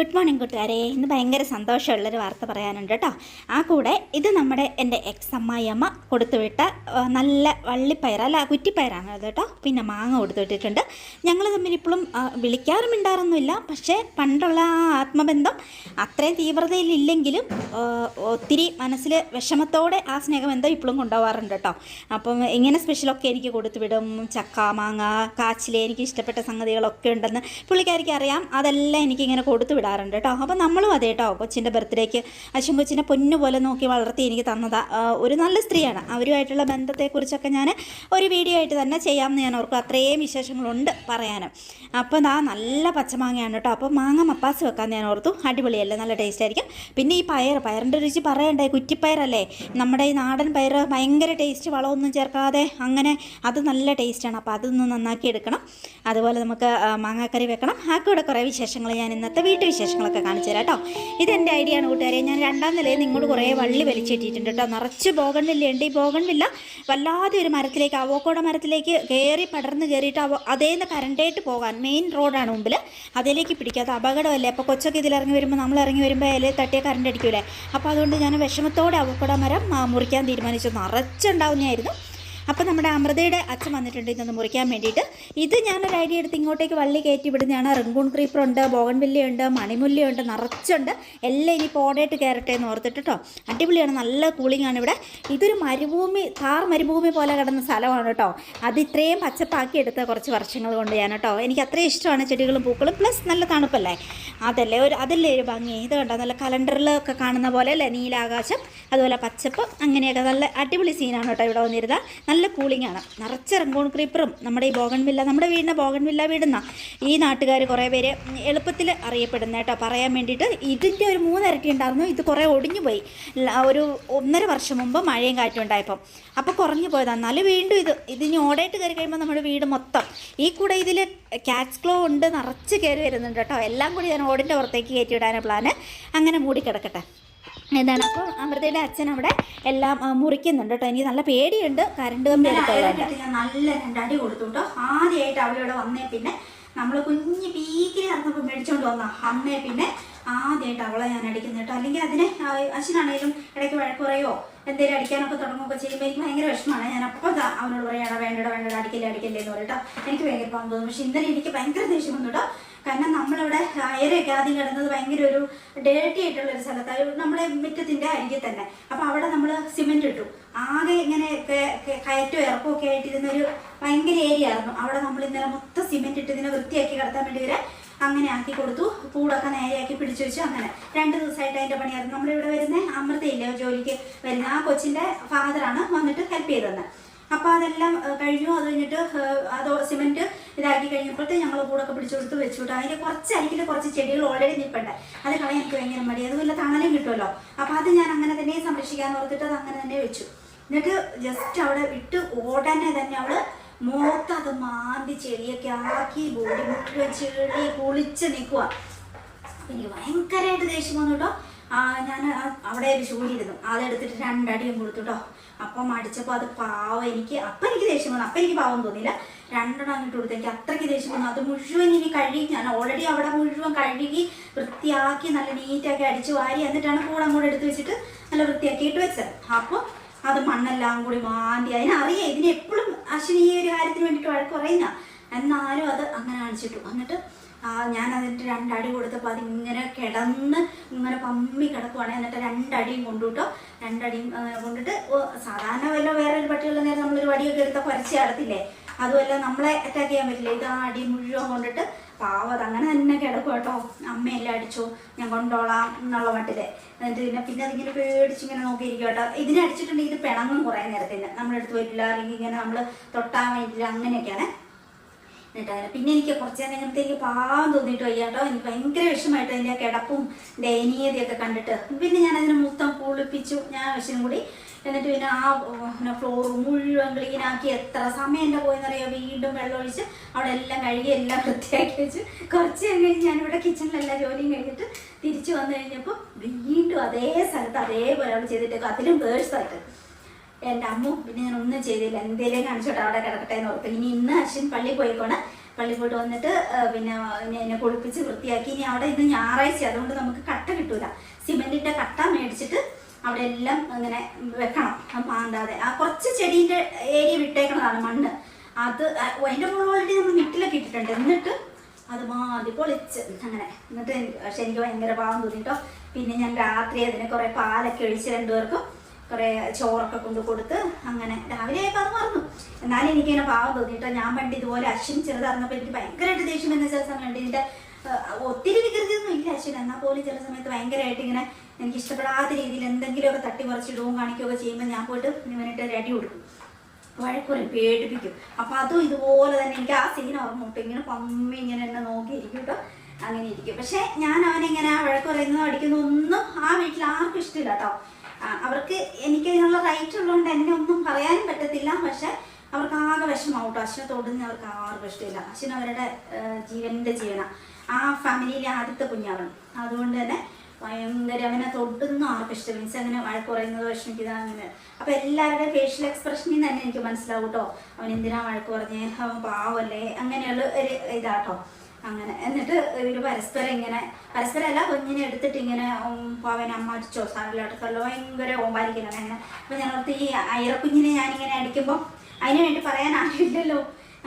Good morning കൂട്ടുകാരെ. ഇന്ന് ഭയങ്കര സന്തോഷമുള്ളൊരു വാർത്ത പറയാനുണ്ട് കേട്ടോ. ആ കൂടെ ഇത് നമ്മുടെ എന്റെ എക്സ് അമ്മായിയമ്മ കൊടുത്തുവിട്ട നല്ല വള്ളിപ്പയർ അല്ല കുറ്റിപ്പയറാണ് അത് കേട്ടോ. പിന്നെ മാങ്ങ കൊടുത്തുവിട്ടിട്ടുണ്ട്. ഞങ്ങൾ തമ്മിൽ ഇപ്പോഴും വിളിക്കാറും ഉണ്ടാറൊന്നുമില്ല പക്ഷേ പണ്ടുള്ള ആ ആത്മബന്ധം അത്രയും തീവ്രതയിലില്ലെങ്കിലും ഒത്തിരി മനസ്സിൽ വിഷമത്തോടെ ആ സ്നേഹബന്ധം ഇപ്പോഴും കൊണ്ടുപോകാറുണ്ട് കേട്ടോ. അപ്പം ഇങ്ങനെ സ്പെഷ്യലൊക്കെ എനിക്ക് കൊടുത്തുവിടും. ചക്ക മാങ്ങ കാച്ചിലെ എനിക്ക് ഇഷ്ടപ്പെട്ട സംഗതികളൊക്കെ ഉണ്ടെന്ന് പുള്ളിക്കാരിക്ക് അറിയാം. അതെല്ലാം എനിക്കിങ്ങനെ കൊടുത്തു വിടാറുണ്ട് കേട്ടോ. അപ്പോൾ നമ്മളും അതെ കേട്ടോ. കൊച്ചിന്റെ ബർത്ത്ഡേക്ക് അശ്വൻ കൊച്ചിനെ പൊന്നു പോലെ നോക്കി വളർത്തി എനിക്ക് തന്നതാ. ഒരു നല്ല സ്ത്രീയാണ്. അവരുമായിട്ടുള്ള ബന്ധത്തെക്കുറിച്ചൊക്കെ ഞാൻ ഒരു വീഡിയോ ആയിട്ട് തന്നെ ചെയ്യാമെന്ന് ഞാൻ ഓർക്കും. അത്രയും വിശേഷങ്ങളുണ്ട് പറയാനും. അപ്പോൾ ദാ നല്ല പച്ചമാങ്ങയാണ് കേട്ടോ. അപ്പോൾ മാങ്ങ മപ്പാസ് വെക്കാൻ ഞാൻ ഓർത്തു. അടിപൊളിയല്ലേ? നല്ല ടേസ്റ്റ് ആയിരിക്കും. പിന്നെ ഈ പയർ പയറിന്റെ രുചി പറയണ്ടേ? കുറ്റിപ്പയറല്ലേ? നമ്മുടെ ഈ നാടൻ പയർ ഭയങ്കര ടേസ്റ്റ് വളമൊന്നും ചേർക്കാതെ അങ്ങനെ അത് നല്ല ടേസ്റ്റാണ് അപ്പോൾ അതൊന്ന് നന്നാക്കി എടുക്കണം. അതുപോലെ നമുക്ക് ആ, മാങ്ങാക്കറി വെക്കണം. ആ കൂടെ കുറേ വിശേഷങ്ങൾ ഞാൻ ഇന്നത്തെ വീട്ടുവിശേഷങ്ങളൊക്കെ കാണിച്ചു തരാം കേട്ടോ. ഇതെന്റെ ഐഡിയ ആണ് കൂട്ടുകാരെ. ഞാൻ രണ്ടാം നിലയിൽ നിങ്ങളോട് കുറേ വള്ളി വലിച്ചിട്ടിട്ടുണ്ട് കേട്ടോ. നിറച്ച് ബോഗൺവില്ല ഉണ്ട്. ഈ ബോഗൺവില്ല വല്ലാതെ ഒരു മരത്തിലേക്ക് അവോക്കോട മരത്തിലേക്ക് കയറി പടർന്ന് കയറിയിട്ട് അവ അതേന്ന് കരണ്ടായിട്ട് പോകാൻ മെയിൻ റോഡാണ് മുമ്പിൽ അതിലേക്ക് പിടിക്കാത്ത അപകടമല്ലേ? അപ്പോൾ കൊച്ചൊക്കെ ഇതിലിറങ്ങി വരുമ്പോൾ നമ്മൾ ഇറങ്ങി വരുമ്പോൾ അതിൽ തട്ടിയ കറണ്ട് അടിക്കൂലേ അപ്പോൾ അതുകൊണ്ട് ഞാൻ വിഷമത്തോടെ അവക്കോട മരം മുറിക്കാൻ തീരുമാനിച്ചു. നിറച്ചുണ്ടാവുന്നതായിരുന്നു അപ്പോൾ നമ്മുടെ അമൃതയുടെ അച്ഛൻ വന്നിട്ടുണ്ട് ഇതൊന്ന് മുറിക്കാൻ വേണ്ടിയിട്ട്. ഇത് ഞാനൊരു ഐഡിയ എടുത്ത് ഇങ്ങോട്ടേക്ക് വള്ളി കയറ്റി വിടുന്നതാണ്. റിംഗൂൺ ക്രീപ്പറുണ്ട് ബോഗൺവില്ലയുണ്ട് മണിമുല്ലയുണ്ട് നിറച്ചുണ്ട്. എല്ലാം ഇനി പോടേട്ട് കയറട്ടെ എന്ന് ഓർത്തിട്ട് കേട്ടോ അടിപൊളിയാണ് നല്ല കൂളിംഗ് ആണ് ഇവിടെ. ഇതൊരു മരുഭൂമി താർ മരുഭൂമി പോലെ കിടന്ന സ്ഥലമാണ് കേട്ടോ അത് ഇത്രയും പച്ചപ്പാക്കി എടുത്ത കുറച്ച് വർഷങ്ങൾ കൊണ്ട് ഞാൻ കേട്ടോ എനിക്ക് അത്രയും ഇഷ്ടമാണ് ചെടികളും പൂക്കളും. പ്ലസ് നല്ല തണുപ്പല്ലേ? അതല്ലേ ഒരു അതല്ലേ ഒരു ഭംഗി. ഇത് കണ്ടോ നല്ല കലണ്ടറിലൊക്കെ കാണുന്ന പോലെ അല്ലേ? നീലാകാശം അതുപോലെ പച്ചപ്പ് അങ്ങനെയൊക്കെ നല്ല അടിപൊളി സീനാണ് കേട്ടോ ഇവിടെ വന്നിരുന്നത്. നല്ല കൂളിംഗ് ആണ്. നിറച്ച് റംഗോൺ ക്രീപ്പറും നമ്മുടെ ഈ ബോഗൺ വില്ല നമ്മുടെ വീടിന്റെ ബോഗൺ വില്ല വീടുന്ന ഈ നാട്ടുകാർ കുറേ പേര് എളുപ്പത്തിൽ അറിയപ്പെടുന്ന കേട്ടോ. പറയാൻ വേണ്ടിയിട്ട് ഇതിന്റെ ഒരു മൂന്നിരട്ടി ഉണ്ടായിരുന്നു. ഇത് കുറേ ഒടിഞ്ഞു പോയി. ഒരു ഒന്നര വർഷം മുമ്പ് മഴയും കാറ്റും ഉണ്ടായപ്പം. അപ്പോൾ കുറഞ്ഞു പോയതാണ് എന്നാലും വീണ്ടും ഇത് ഇതിനി ഓടായിട്ട് കയറി കഴിയുമ്പോൾ നമ്മുടെ വീട് മൊത്തം. ഈ കൂടെ ഇതിൽ ക്യാറ്റ്സ് ക്ലോ ഉണ്ട് നിറച്ച് കയറി വരുന്നുണ്ട് കേട്ടോ. എല്ലാം കൂടി ഞാൻ ഓടിന്റെ പുറത്തേക്ക് കയറ്റി വിടാനാണ് പ്ലാന് അങ്ങനെ മൂടി കിടക്കട്ടെ. എന്താണ് അപ്പോൾ അമൃതയുടെ അച്ഛൻ അവിടെ എല്ലാം മുറിക്കുന്നുണ്ട് കേട്ടോ. എനിക്ക് നല്ല പേടിയുണ്ട്. കരണ്ട് കമ്പി ഞാൻ നല്ല രണ്ടടി കൊടുത്തു കേട്ടോ ആദ്യമായിട്ട് അവിടെ ഇവിടെ വന്നേ പിന്നെ നമ്മൾ കുഞ്ഞ് പീക്കിരി നടന്നപ്പോൾ മേടിച്ചോണ്ട് വന്ന അന്നേ പിന്നെ ആദ്യമായിട്ട് അവളെ ഞാൻ അടിക്കുന്നു കേട്ടോ. അല്ലെങ്കിൽ അതിനെ ആ, അച്ഛനാണേലും ഇടയ്ക്ക് വഴക്കുറയോ എന്തെങ്കിലും അടിക്കാനൊക്കെ തുടങ്ങുകയൊക്കെ ചെയ്യുമ്പോൾ എനിക്ക് ഭയങ്കര വിഷമമാണ്. ഞാൻ അപ്പോൾ അവനോട് പറയണ വേണ്ടട വേണ്ടട അടിക്കില്ല അടിക്കില്ലേ എന്ന് പറയട്ടോ എനിക്ക് ഭയങ്കര പാമ്പ് തോന്നും. പക്ഷെ ഇന്നലെ എനിക്ക് ഭയങ്കര ദേഷ്യം വന്നു കേട്ടോ. കാരണം നമ്മളിവിടെ അയരൊക്കെ ആദ്യം കിടന്നത് ഭയങ്കര ഒരു ഡേർട്ടി ആയിട്ടുള്ള ഒരു സ്ഥലത്താണ് നമ്മുടെ മുറ്റത്തിന്റെ അരികിൽ തന്നെ. അപ്പൊ അവിടെ നമ്മൾ സിമെന്റ് ഇട്ടു. ആകെ ഇങ്ങനെ കയറ്റോ ഇറക്കവും ഒക്കെ ആയിട്ടിരുന്നൊരു ഭയങ്കര ഏരിയ ആയിരുന്നു. അവിടെ നമ്മൾ ഇന്നലെ മൊത്തം സിമെന്റ് ഇട്ട് ഇതിനെ വൃത്തിയാക്കി കിടത്താൻ വേണ്ടി വരെ അങ്ങനെ ആക്കി കൊടുത്തു. കൂടൊക്കെ നേരെയാക്കി പിടിച്ചു വെച്ചു അങ്ങനെ. രണ്ട് ദിവസമായിട്ട് അതിന്റെ പണിയായിരുന്നു. നമ്മളിവിടെ വരുന്ന അമൃതയില്ല ജോലിക്ക് വരുന്ന ആ കൊച്ചിന്റെ ഫാദറാണ് വന്നിട്ട് ഹെൽപ്പ് ചെയ്തത്. അപ്പോൾ അതെല്ലാം കഴിഞ്ഞു. അത് കഴിഞ്ഞിട്ട് അത് സിമെന്റ് ഇതാക്കി കഴിഞ്ഞപ്പോഴത്തെ ഞങ്ങൾ കൂടൊക്കെ പിടിച്ചു കൊടുത്ത് വെച്ചു വിട്ടു അതിന്റെ കുറച്ച് അരികിൽ കുറച്ച് ചെടികൾ ഓൾറെഡി നിൽപ്പുണ്ട്. അത് കളയാൻ എനിക്ക് ഭയങ്കര മടി. അതുപോലെ തണലും കിട്ടുമല്ലോ. അപ്പോൾ അത് ഞാൻ അങ്ങനെ തന്നെ സംരക്ഷിക്കാൻ ഓർത്തിട്ട് അത് അങ്ങനെ തന്നെ വെച്ചു. എന്നിട്ട് ജസ്റ്റ് അവിടെ വിട്ട് ഓടാനെ തന്നെ അവൾ മോത്ത് അത് മാന്തി ചെളിയൊക്കെ ആക്കി ബോഡി മുട്ടിലെ ചെളി കുളിച്ച് നിൽക്കുക എനിക്ക് ഭയങ്കരമായിട്ട് ദേഷ്യം വന്നു കേട്ടോ ഞാൻ അവിടെ ഒരു ചൂടിയിരുന്നു അതെടുത്തിട്ട് രണ്ടടിയും കൊടുത്തു കേട്ടോ അപ്പം അടിച്ചപ്പോൾ അത് പാവം എനിക്ക് അപ്പം എനിക്ക് ദേഷ്യം വന്നു. അപ്പം എനിക്ക് പാവം തോന്നിയില്ല. രണ്ടെണ്ണം അങ്ങോട്ട് കൊടുത്തു. എനിക്ക് അത്രയ്ക്ക് ദേഷ്യം വന്നു. അത് മുഴുവൻ ഇനി കഴുകി ഞാൻ ഓൾറെഡി അവിടെ മുഴുവൻ കഴുകി വൃത്തിയാക്കി നല്ല നീറ്റാക്കി അടിച്ച് വാരി എന്നിട്ടാണ് കൂടെ അങ്ങോട്ട് എടുത്ത് വെച്ചിട്ട് നല്ല വൃത്തിയാക്കിയിട്ട് വെച്ചത്. അപ്പോൾ അത് മണ്ണെല്ലാം കൂടി മാന്തി അതിനറിയാം ഇതിന് എപ്പോഴും അശ്വിനി ഈ ഒരു കാര്യത്തിന് വേണ്ടിയിട്ട് വഴക്ക് പറയുന്ന. എന്നാലും അത് അങ്ങനെ കാണിച്ചിട്ടു. എന്നിട്ട് ഞാൻ അതിന്റെ രണ്ടടി കൊടുത്തപ്പോൾ അതിങ്ങനെ കിടന്ന് ഇങ്ങനെ പമ്മി കിടക്കുവാണ്. എന്നിട്ട് രണ്ടടിയും കൊണ്ടുവിട്ടോ രണ്ടടിയും കൊണ്ടിട്ട് സാധാരണ വല്ല വേറെ ഒരു പട്ടിയുള്ള നേരം നമ്മളൊരു വടിയൊക്കെ എടുത്ത കുറച്ച് കിടത്തില്ലേ അതുമല്ല നമ്മളെ അറ്റാക്ക് ചെയ്യാൻ പറ്റില്ല. ഇത് ആ അടി മുഴുവൻ കൊണ്ടിട്ട് പാവത് അങ്ങനെ തന്നെ കിടക്കും കേട്ടോ. അമ്മയെല്ലാം അടിച്ചു ഞാൻ കൊണ്ടോളാം എന്നുള്ള മട്ടിൽ. എന്നിട്ട് പിന്നെ പിന്നെ അതിങ്ങനെ പേടിച്ച് ഇങ്ങനെ നോക്കിയിരിക്കും കേട്ടോ. ഇതിനെ അടിച്ചിട്ടുണ്ടെങ്കിൽ ഇത് പിണങ്ങും കുറേ നേരത്തിന്. നമ്മളെടുത്ത് വരില്ല അല്ലെങ്കിൽ ഇങ്ങനെ നമ്മൾ തൊട്ടാൻ വേണ്ടിയില്ല അങ്ങനെയൊക്കെയാണ്. എന്നിട്ട് അങ്ങനെ പിന്നെ എനിക്ക് കുറച്ച് നേരം ഇങ്ങനത്തെ എനിക്ക് പാവം തോന്നിയിട്ട് വയ്യ കേട്ടോ. എനിക്ക് ഭയങ്കര വിഷമമായിട്ട് അതിന്റെ കിടപ്പും ദയനീയതയൊക്കെ കണ്ടിട്ട്. പിന്നെ ഞാൻ അതിനെ മൊത്തം കുളിപ്പിച്ചു ഞാൻ വിഷയം കൂടി എന്നിട്ട് പിന്നെ ആ പിന്നെ ഫ്ലോർ മുഴുവൻ ക്ലീൻ ആക്കി എത്ര സമയം എന്റെ പോയെന്നറിയാം വീണ്ടും വെള്ളം ഒഴിച്ച് അവിടെ എല്ലാം കഴുകി എല്ലാം വൃത്തിയാക്കി വെച്ച് കുറച്ച് നേരം കഴിഞ്ഞ് ഞാനിവിടെ കിച്ചണിലെല്ലാം ജോലിയും കഴിഞ്ഞിട്ട് തിരിച്ചു വന്നു കഴിഞ്ഞപ്പോൾ വീണ്ടും അതേ സ്ഥലത്ത് അതേപോലെ അവിടെ ചെയ്തിട്ട് അതിലും വേഴ്സായിട്ട് എന്റെ അമ്മ പിന്നെ ഞാൻ ഒന്നും ചെയ്തില്ല. എന്തേലും കാണിച്ചോട്ടെ അവിടെ കിടക്കട്ടെ എന്ന് ഓർത്തു ഇനി ഇന്ന് അശ്വിൻ പള്ളി പോയിക്കോണ്. പള്ളി പോയിട്ട് വന്നിട്ട് പിന്നെ എന്നെ കുളിപ്പിച്ച് വൃത്തിയാക്കി. ഇനി അവിടെ ഇന്ന് ഞായറാഴ്ച അതുകൊണ്ട് നമുക്ക് കട്ട കിട്ടൂല. സിമെന്റിന്റെ കട്ട മേടിച്ചിട്ട് അവിടെ എല്ലാം അങ്ങനെ വെക്കണം. മാന്താതെ ആ കുറച്ച് ചെടീന്റെ ഏരിയ വിട്ടേക്കണതാണ് മണ്ണ്. അത് അതിന്റെ മുകളിൽ ഓൾറെഡി നമ്മൾ മിറ്റിലൊക്കെ ഇട്ടിട്ടുണ്ട്. എന്നിട്ട് അത് മാതി പൊളിച്ച് അങ്ങനെ. എന്നിട്ട് പക്ഷെ എനിക്ക് ഭയങ്കര പാവം തോന്നിട്ടോ. പിന്നെ ഞാൻ രാത്രി അതിന് കുറേ പാലൊക്കെ ഒഴിച്ച് രണ്ടുപേർക്കും കുറെ ചോറൊക്കെ കൊണ്ട് കൊടുത്ത് അങ്ങനെ രാവിലെ ആയപ്പോൾ അത് മറന്നു. എന്നാലും എനിക്കിങ്ങനെ പാവം തോന്നിട്ടോ. ഞാൻ പണ്ട് ഇതുപോലെ അശ്വിൻ ചെറുതായിരുന്നപ്പോൾ എനിക്ക് ഭയങ്കരമായിട്ട് ദേഷ്യം എന്ന ചില സമയം ഉണ്ട് ആ, ഒത്തിരി വികൃതിയൊന്നും ഇല്ല അശ്വിൻ. എന്നാൽ പോലും ചില സമയത്ത് ഭയങ്കരമായിട്ട് ഇങ്ങനെ എനിക്ക് ഇഷ്ടപ്പെടാത്ത രീതിയിൽ എന്തെങ്കിലുമൊക്കെ തട്ടി പറിച്ചിടുകയും കാണിക്കുകയൊക്കെ ചെയ്യുമ്പോൾ ഞാൻ പോയിട്ട് ഇവനിട്ട് ഒരു അടി കൊടുക്കും. വഴക്കുറയും പേടിപ്പിക്കും. അപ്പൊ അതും ഇതുപോലെ തന്നെ എനിക്ക് ആ സീൻ ഓർമ്മ കിട്ടും ഇങ്ങനെ പമ്മി ഇങ്ങനെ എന്നെ നോക്കിയിരിക്കും കേട്ടോ. അങ്ങനെ ഇരിക്കും. പക്ഷെ ഞാൻ അവനിങ്ങനെ ആ വഴക്ക് പറയുന്നതും അടിക്കുന്നതും ഒന്നും ആ വീട്ടിൽ ആർക്കും ഇഷ്ടമില്ല കേട്ടോ. അവർക്ക് എനിക്ക് അതിനുള്ള റൈറ്റ് ഉള്ളതുകൊണ്ട് എന്നെ ഒന്നും പറയാനും പറ്റത്തില്ല. പക്ഷെ അവർക്ക് ആകെ വിഷമാവും കേട്ടോ. അശ്വിനെ തൊടുന്ന അവർക്ക് ആർക്കും ഇഷ്ടമില്ല. അശ്വിൻ അവരുടെ ജീവന്റെ ജീവന. ആ ഫാമിലിയിലെ ആദ്യത്തെ കുഞ്ഞാവൻ അതുകൊണ്ട് തന്നെ ഭയങ്കര അവനെ തൊട്ടൊന്നും ആർക്കും ഇഷ്ടം. മീൻസ് അങ്ങനെ വഴക്ക് പറയുന്നത് വിഷമിക്കുക അങ്ങനെ. അപ്പൊ എല്ലാവരുടെയും ഫേഷ്യൽ എക്സ്പ്രഷനിൽ തന്നെ എനിക്ക് മനസ്സിലാവും കേട്ടോ അവൻ എന്തിനാ വഴക്ക് പറഞ്ഞേ അവൻ പാവല്ലേ? അങ്ങനെയുള്ള ഒരു ഇതാട്ടോ അങ്ങനെ. എന്നിട്ട് ഇവർ പരസ്പരം ഇങ്ങനെ പരസ്പരം അല്ല കുഞ്ഞിനെ എടുത്തിട്ട് ഇങ്ങനെ അവൻ അമ്മ അടിച്ചോ? സാറിലടക്കല്ലോ ഭയങ്കര ഓമ്പാലിക്കലാണ് അങ്ങനെ. അപ്പൊ ഞങ്ങൾക്ക് ഈ അയറക്കുഞ്ഞിനെ ഞാനിങ്ങനെ അടിക്കുമ്പോൾ അതിന് വേണ്ടി പറയാൻ ആരുമില്ലല്ലോ.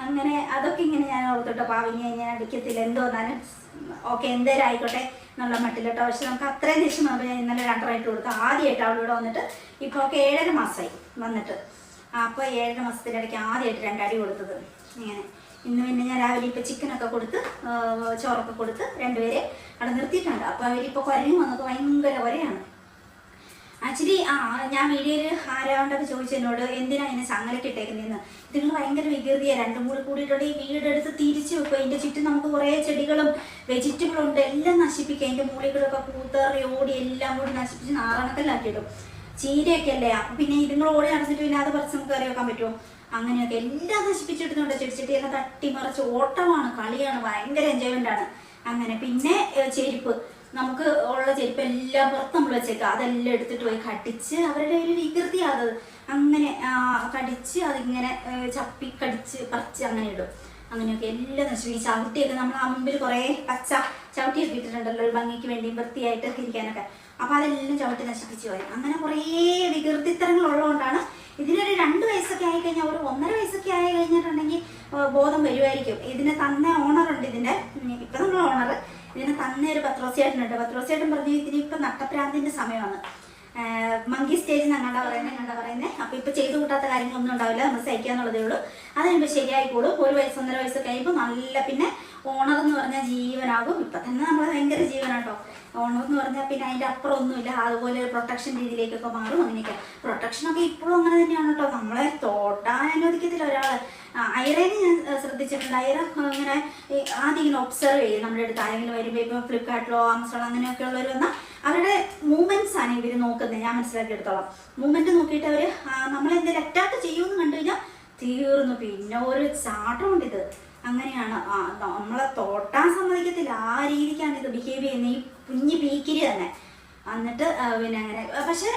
അങ്ങനെ അതൊക്കെ ഇങ്ങനെ ഞാൻ ഓർത്തിട്ടോ. പാവിനെ ഞാൻ അടിക്കത്തില്ല. എന്തോന്നാലും ഓക്കെ എന്തേലും ആയിക്കോട്ടെ എന്നുള്ള മട്ടിലോട്ടോ. പക്ഷെ നമുക്ക് അത്രയും ദിവസം നമ്മൾ ഞാൻ ഇന്നലെ കൊടുത്തു. ആദ്യമായിട്ട് അവളിവിടെ വന്നിട്ട് ഇപ്പോൾ ഒക്കെ ഏഴര മാസമായി വന്നിട്ട്. അപ്പോൾ ഏഴര മാസത്തിന്റെ ഇടയ്ക്ക് ആദ്യമായിട്ട് രണ്ടടി കൊടുത്തത്. ഇങ്ങനെ. ഇന്ന് പിന്നെ ഞാൻ രാവിലെ ഇപ്പോൾ ചിക്കനൊക്കെ കൊടുത്ത് ചോറൊക്കെ കൊടുത്ത് രണ്ടുപേരെ അവിടെ നിർത്തിയിട്ടുണ്ട്. അപ്പോൾ അവരിപ്പോൾ കുരങ്ങി വന്നപ്പോൾ ഭയങ്കര ഒരയാണ് ആക്ച്വലി ആ ഞാൻ വീഡിയോയിൽ ആരാണ്ടൊക്കെ ചോദിച്ചു എന്നോട് എന്തിനാ എന്നെ ചങ്ങലൊക്കെ ഇട്ടേക്കുന്നതെന്ന് ഇതിങ്ങൾ ഭയങ്കര വികൃതിയാണ് രണ്ടും കൂടി കൂടിയിട്ടുള്ള ഈ വീടെടുത്ത് തിരിച്ചു വെക്കും. അതിന്റെ ചുറ്റും നമുക്ക് കുറേ ചെടികളും വെജിറ്റബിളും ഉണ്ട്. എല്ലാം നശിപ്പിക്കുക അതിന്റെ മൂളികളൊക്കെ പൂത്തേറി ഓടി എല്ലാം കൂടി നശിപ്പിച്ച് നാറാണക്കല്ലാക്കി ഇടും ചീരയൊക്കെ അല്ലേ അപ്പൊ പിന്നെ ഇതുങ്ങൾ ഓടി നടന്നിട്ട് പിന്നെ അത് പറിച്ച് നമുക്ക് കറി വെക്കാൻ പറ്റുമോ? അങ്ങനെയൊക്കെ എല്ലാം നശിപ്പിച്ചിടുന്നുണ്ട് ചെടിച്ചട്ടി എല്ലാം തട്ടി മറിച്ച് ഓട്ടമാണ് കളിയാണ് ഭയങ്കര എൻജോയ്മെന്റ് ആണ്. അങ്ങനെ പിന്നെ ചെരുപ്പ്. നമുക്ക് ഉള്ള ചെരുപ്പ് എല്ലാം പുറത്ത് നമ്മൾ വെച്ചേക്കാം അതെല്ലാം എടുത്തിട്ട് പോയി കടിച്ച് അവരുടെ ഒരു വികൃതി അത് അങ്ങനെ കടിച്ച് അതിങ്ങനെ ചപ്പി കടിച്ച് പറിച്ച് അങ്ങനെ ഇടും. അങ്ങനെയൊക്കെ എല്ലാം നശിപ്പിക്കും. ഈ ചവിട്ടിയൊക്കെ നമ്മൾ ആ മുമ്പിൽ കുറേ പച്ച ചവിട്ടിയൊക്കെ ഇട്ടിട്ടുണ്ടല്ലോ ഒരു ഭംഗിക്ക് വേണ്ടി വൃത്തിയായിട്ട് ഇരിക്കാനൊക്കെ. അപ്പൊ അതെല്ലാം ചവിട്ടി നശിപ്പിച്ചു പോയി അങ്ങനെ കുറേ വികൃതിത്തരങ്ങൾ ഉള്ളതുകൊണ്ടാണ് ഇതിനൊരു രണ്ട് വയസ്സൊക്കെ ആയി കഴിഞ്ഞാൽ ഒരു ഒന്നര വയസ്സൊക്കെ ആയി കഴിഞ്ഞിട്ടുണ്ടെങ്കിൽ ബോധം വരുമായിരിക്കും. ഇതിന് തന്നെ ഓണറുണ്ട് ഇതിന്റെ ഉം, ഇപ്പൊ നമ്മൾ ഓണർ ഇതിന് തന്നെ ഒരു പത്രോസിയേട്ടനുണ്ട് പത്രോസിയേട്ടൻ പറഞ്ഞു ഇതിന് ഇപ്പൊ നട്ടപ്രാന്തിന്റെ സമയമാണ്. മങ്കി സ്റ്റേജ് ഞങ്ങളുടെ പറയുന്നത് ഞങ്ങളുടെ പറയുന്നത് അപ്പൊ ഇപ്പൊ ചെയ്തു കൂട്ടാത്ത കാര്യങ്ങളൊന്നും ഉണ്ടാവില്ല നമ്മൾ സഹിക്കാന്നുള്ളതേ ഉള്ളൂ. അത് കഴിയുമ്പോൾ ശരിയായിക്കോളും. ഒരു വയസ്സ് ഒന്നര വയസ്സൊക്കെ കഴിയുമ്പോൾ നല്ല പിന്നെ ഓണർ എന്ന് പറഞ്ഞാൽ ജീവനാകും. ഇപ്പൊ തന്നെ നമ്മൾ ഭയങ്കര ജീവനാട്ടോ. ഓണർ എന്ന് പറഞ്ഞാൽ പിന്നെ അതിന്റെ അപ്പുറം ഒന്നുമില്ല അതുപോലെ പ്രൊട്ടക്ഷൻ രീതിയിലേക്കൊക്കെ മാറും അങ്ങനെയൊക്കെ. പ്രൊട്ടക്ഷൻ ഒക്കെ ഇപ്പോഴും അങ്ങനെ തന്നെയാണ് കേട്ടോ. നമ്മളെ തോട്ടാൻ അനുവദിക്കത്തില്ല ഒരാൾ. അയറേനെ ഞാൻ ശ്രദ്ധിച്ചിട്ടുണ്ട്. അയറ ഇങ്ങനെ ആദ്യം ഇങ്ങനെ ഒബ്സർവ് ചെയ്യും. നമ്മുടെ അടുത്ത് ആരെങ്കിലും വരുമ്പോൾ ഇപ്പോൾ ഫ്ലിപ്കാർട്ടിലോ ആമസോൺ അങ്ങനെയൊക്കെ ഉള്ളവർ വന്നാൽ അവരുടെ മൂവ്മെന്റ്സ് ആണ് ഇവർ നോക്കുന്നത്. ഞാൻ മനസ്സിലാക്കിയെടുത്തോളാം. മൂവ്മെന്റ് നോക്കിയിട്ട് അവർ നമ്മളെന്തെങ്കിലും അറ്റാക്ക് ചെയ്യുമെന്ന് കണ്ടു കഴിഞ്ഞാൽ തീർന്നു. പിന്നെ ഒരു ചാട്ടമുണ്ട് ഇത് അങ്ങനെയാണ്. നമ്മളെ തോട്ടാൻ സമ്മതിക്കത്തില്ല. ആ രീതിക്കാണ് ഇത് ബിഹേവ് ചെയ്യുന്നത്. ഈ കുഞ്ഞു പീക്കിരി തന്നെ. എന്നിട്ട് പിന്നെ അങ്ങനെ. പക്ഷെ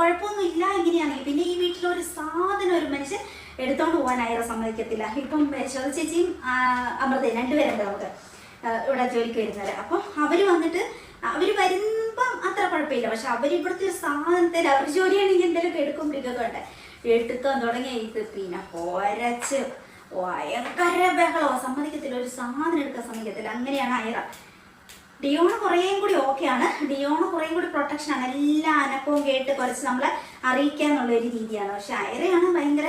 കുഴപ്പമൊന്നും ഇല്ല എങ്ങനെയാണെങ്കിൽ പിന്നെ ഈ വീട്ടിലൊരു സാധനം ഒരു മനുഷ്യൻ എടുത്തോണ്ട് പോകാൻ അയറ സമ്മതിക്കത്തില്ല. ഇപ്പം യശോദ ചേച്ചിയും അമൃത അമൃതയും രണ്ടുപേരുണ്ട് നമുക്ക്. ഇവിടെ ജോലിക്ക് വരുന്നവർ അപ്പം അവർ വന്നിട്ട് അവർ വരുമ്പം അത്ര കുഴപ്പമില്ല. പക്ഷെ അവർ ഇവിടുത്തെ ഒരു സാധനത്തിൽ അവർ ജോലിയാണെങ്കിൽ എന്തെങ്കിലും എടുക്കും പിടിക്കൊക്കെ ഉണ്ട് എടുക്കാൻ തുടങ്ങിയ ഇത് പിന്നെ പോരച്ച്. ഭയങ്കര ബഹളമാണ് സമ്മതിക്കത്തില്ല. ഒരു സാധനം എടുക്കാൻ സമ്മതിക്കത്തില്ല. അങ്ങനെയാണ് അയറ ഡിയോണ് കുറേയും കൂടി ഓക്കെയാണ്. ഡിയോണ് കുറേയും കൂടി പ്രൊട്ടക്ഷൻ ആണ്. എല്ലാ അനക്കവും കേട്ട് കുറച്ച് നമ്മളെ അറിയിക്കാന്നുള്ള ഒരു രീതിയാണ്. പക്ഷെ അയറയാണ് ഭയങ്കര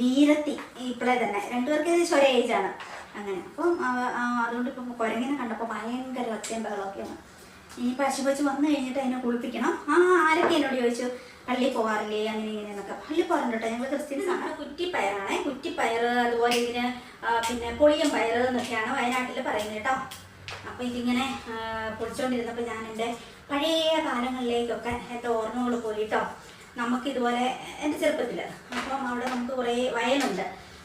വീരത്തി ഇപ്പോഴേ തന്നെ. രണ്ടുപേർക്ക് ഏകദേശം ഒരേ ഏജ് ആണ്. അങ്ങനെ. അപ്പം അതുകൊണ്ട് ഇപ്പം കുരങ്ങിനെ കണ്ടപ്പോൾ ഭയങ്കര ഒച്ചയും ബഹളമൊക്കെയാണ് ഇനി പശു പശു വന്നു കഴിഞ്ഞിട്ട് അതിനെ കുളിപ്പിക്കണം. ആ ആരൊക്കെ എന്നോട് ചോദിച്ചു? പള്ളിയിൽ പോകാറില്ലേ അങ്ങനെ ഇങ്ങനെ എന്നൊക്കെ പള്ളി പോകാറുണ്ട് കേട്ടോ. ഞങ്ങൾ ക്രിസ്ത്യൻസാണ് കുറ്റിപ്പയറാണേ. കുറ്റിപ്പയർ അതുപോലെ ഇങ്ങനെ പിന്നെ പൊളിയം പയർ എന്നൊക്കെയാണ് വയനാട്ടിൽ പറയുന്നത് കേട്ടോ. അപ്പൊ ഇതിങ്ങനെ പൊളിച്ചുകൊണ്ടിരുന്നപ്പോൾ ഞാൻ എന്റെ പഴയ കാലങ്ങളിലേക്കൊക്കെ എന്റെ ഓർമ്മകൾ പോയിട്ടോ നമുക്ക് ഇതുപോലെ എന്റെ ചെറുപ്പത്തിൽ അപ്പം അവിടെ നമുക്ക് കുറേ വയലുണ്ട്.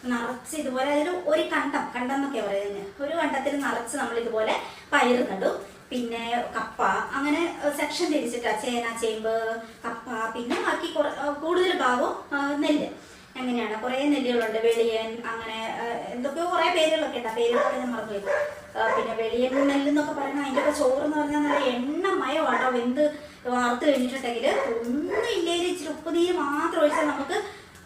നിറച്ച് ഇതുപോലെ അതിൽ ഒരു കണ്ടം കണ്ടം എന്നൊക്കെ പറയുന്നത്. ഒരു കണ്ടത്തിൽ നിറച്ച് നമ്മൾ ഇതുപോലെ പയർ നടും. പിന്നെ കപ്പ അങ്ങനെ സെക്ഷൻ തിരിച്ചിട്ടാ. ചേന ചേമ്പ് കപ്പ പിന്നെ ബാക്കി കൂടുതൽ ഭാഗവും നെല്ല്. എങ്ങനെയാണ് കുറേ നെല്ലുകളുണ്ട്. വെളിയൻ അങ്ങനെ എന്തൊക്കെയോ കുറേ പേരുകളൊക്കെ ഉണ്ട്. പേരുകളൊക്കെ ഞാൻ മറന്നുപോയി. പിന്നെ വെളിയൻ നെല്ല് എന്നൊക്കെ പറയുന്നത് ഒക്കെ ചോറ് എന്ന് പറഞ്ഞാൽ നല്ല എണ്ണമയമാട്ടോ വെന്ത് വാർത്ത് കഴിഞ്ഞിട്ടുണ്ടെങ്കിൽ ഒന്നും ഇല്ലെങ്കിൽ ഇച്ചിരി ഉപ്പ് നീര് മാത്രം ഒഴിച്ചാൽ നമുക്ക്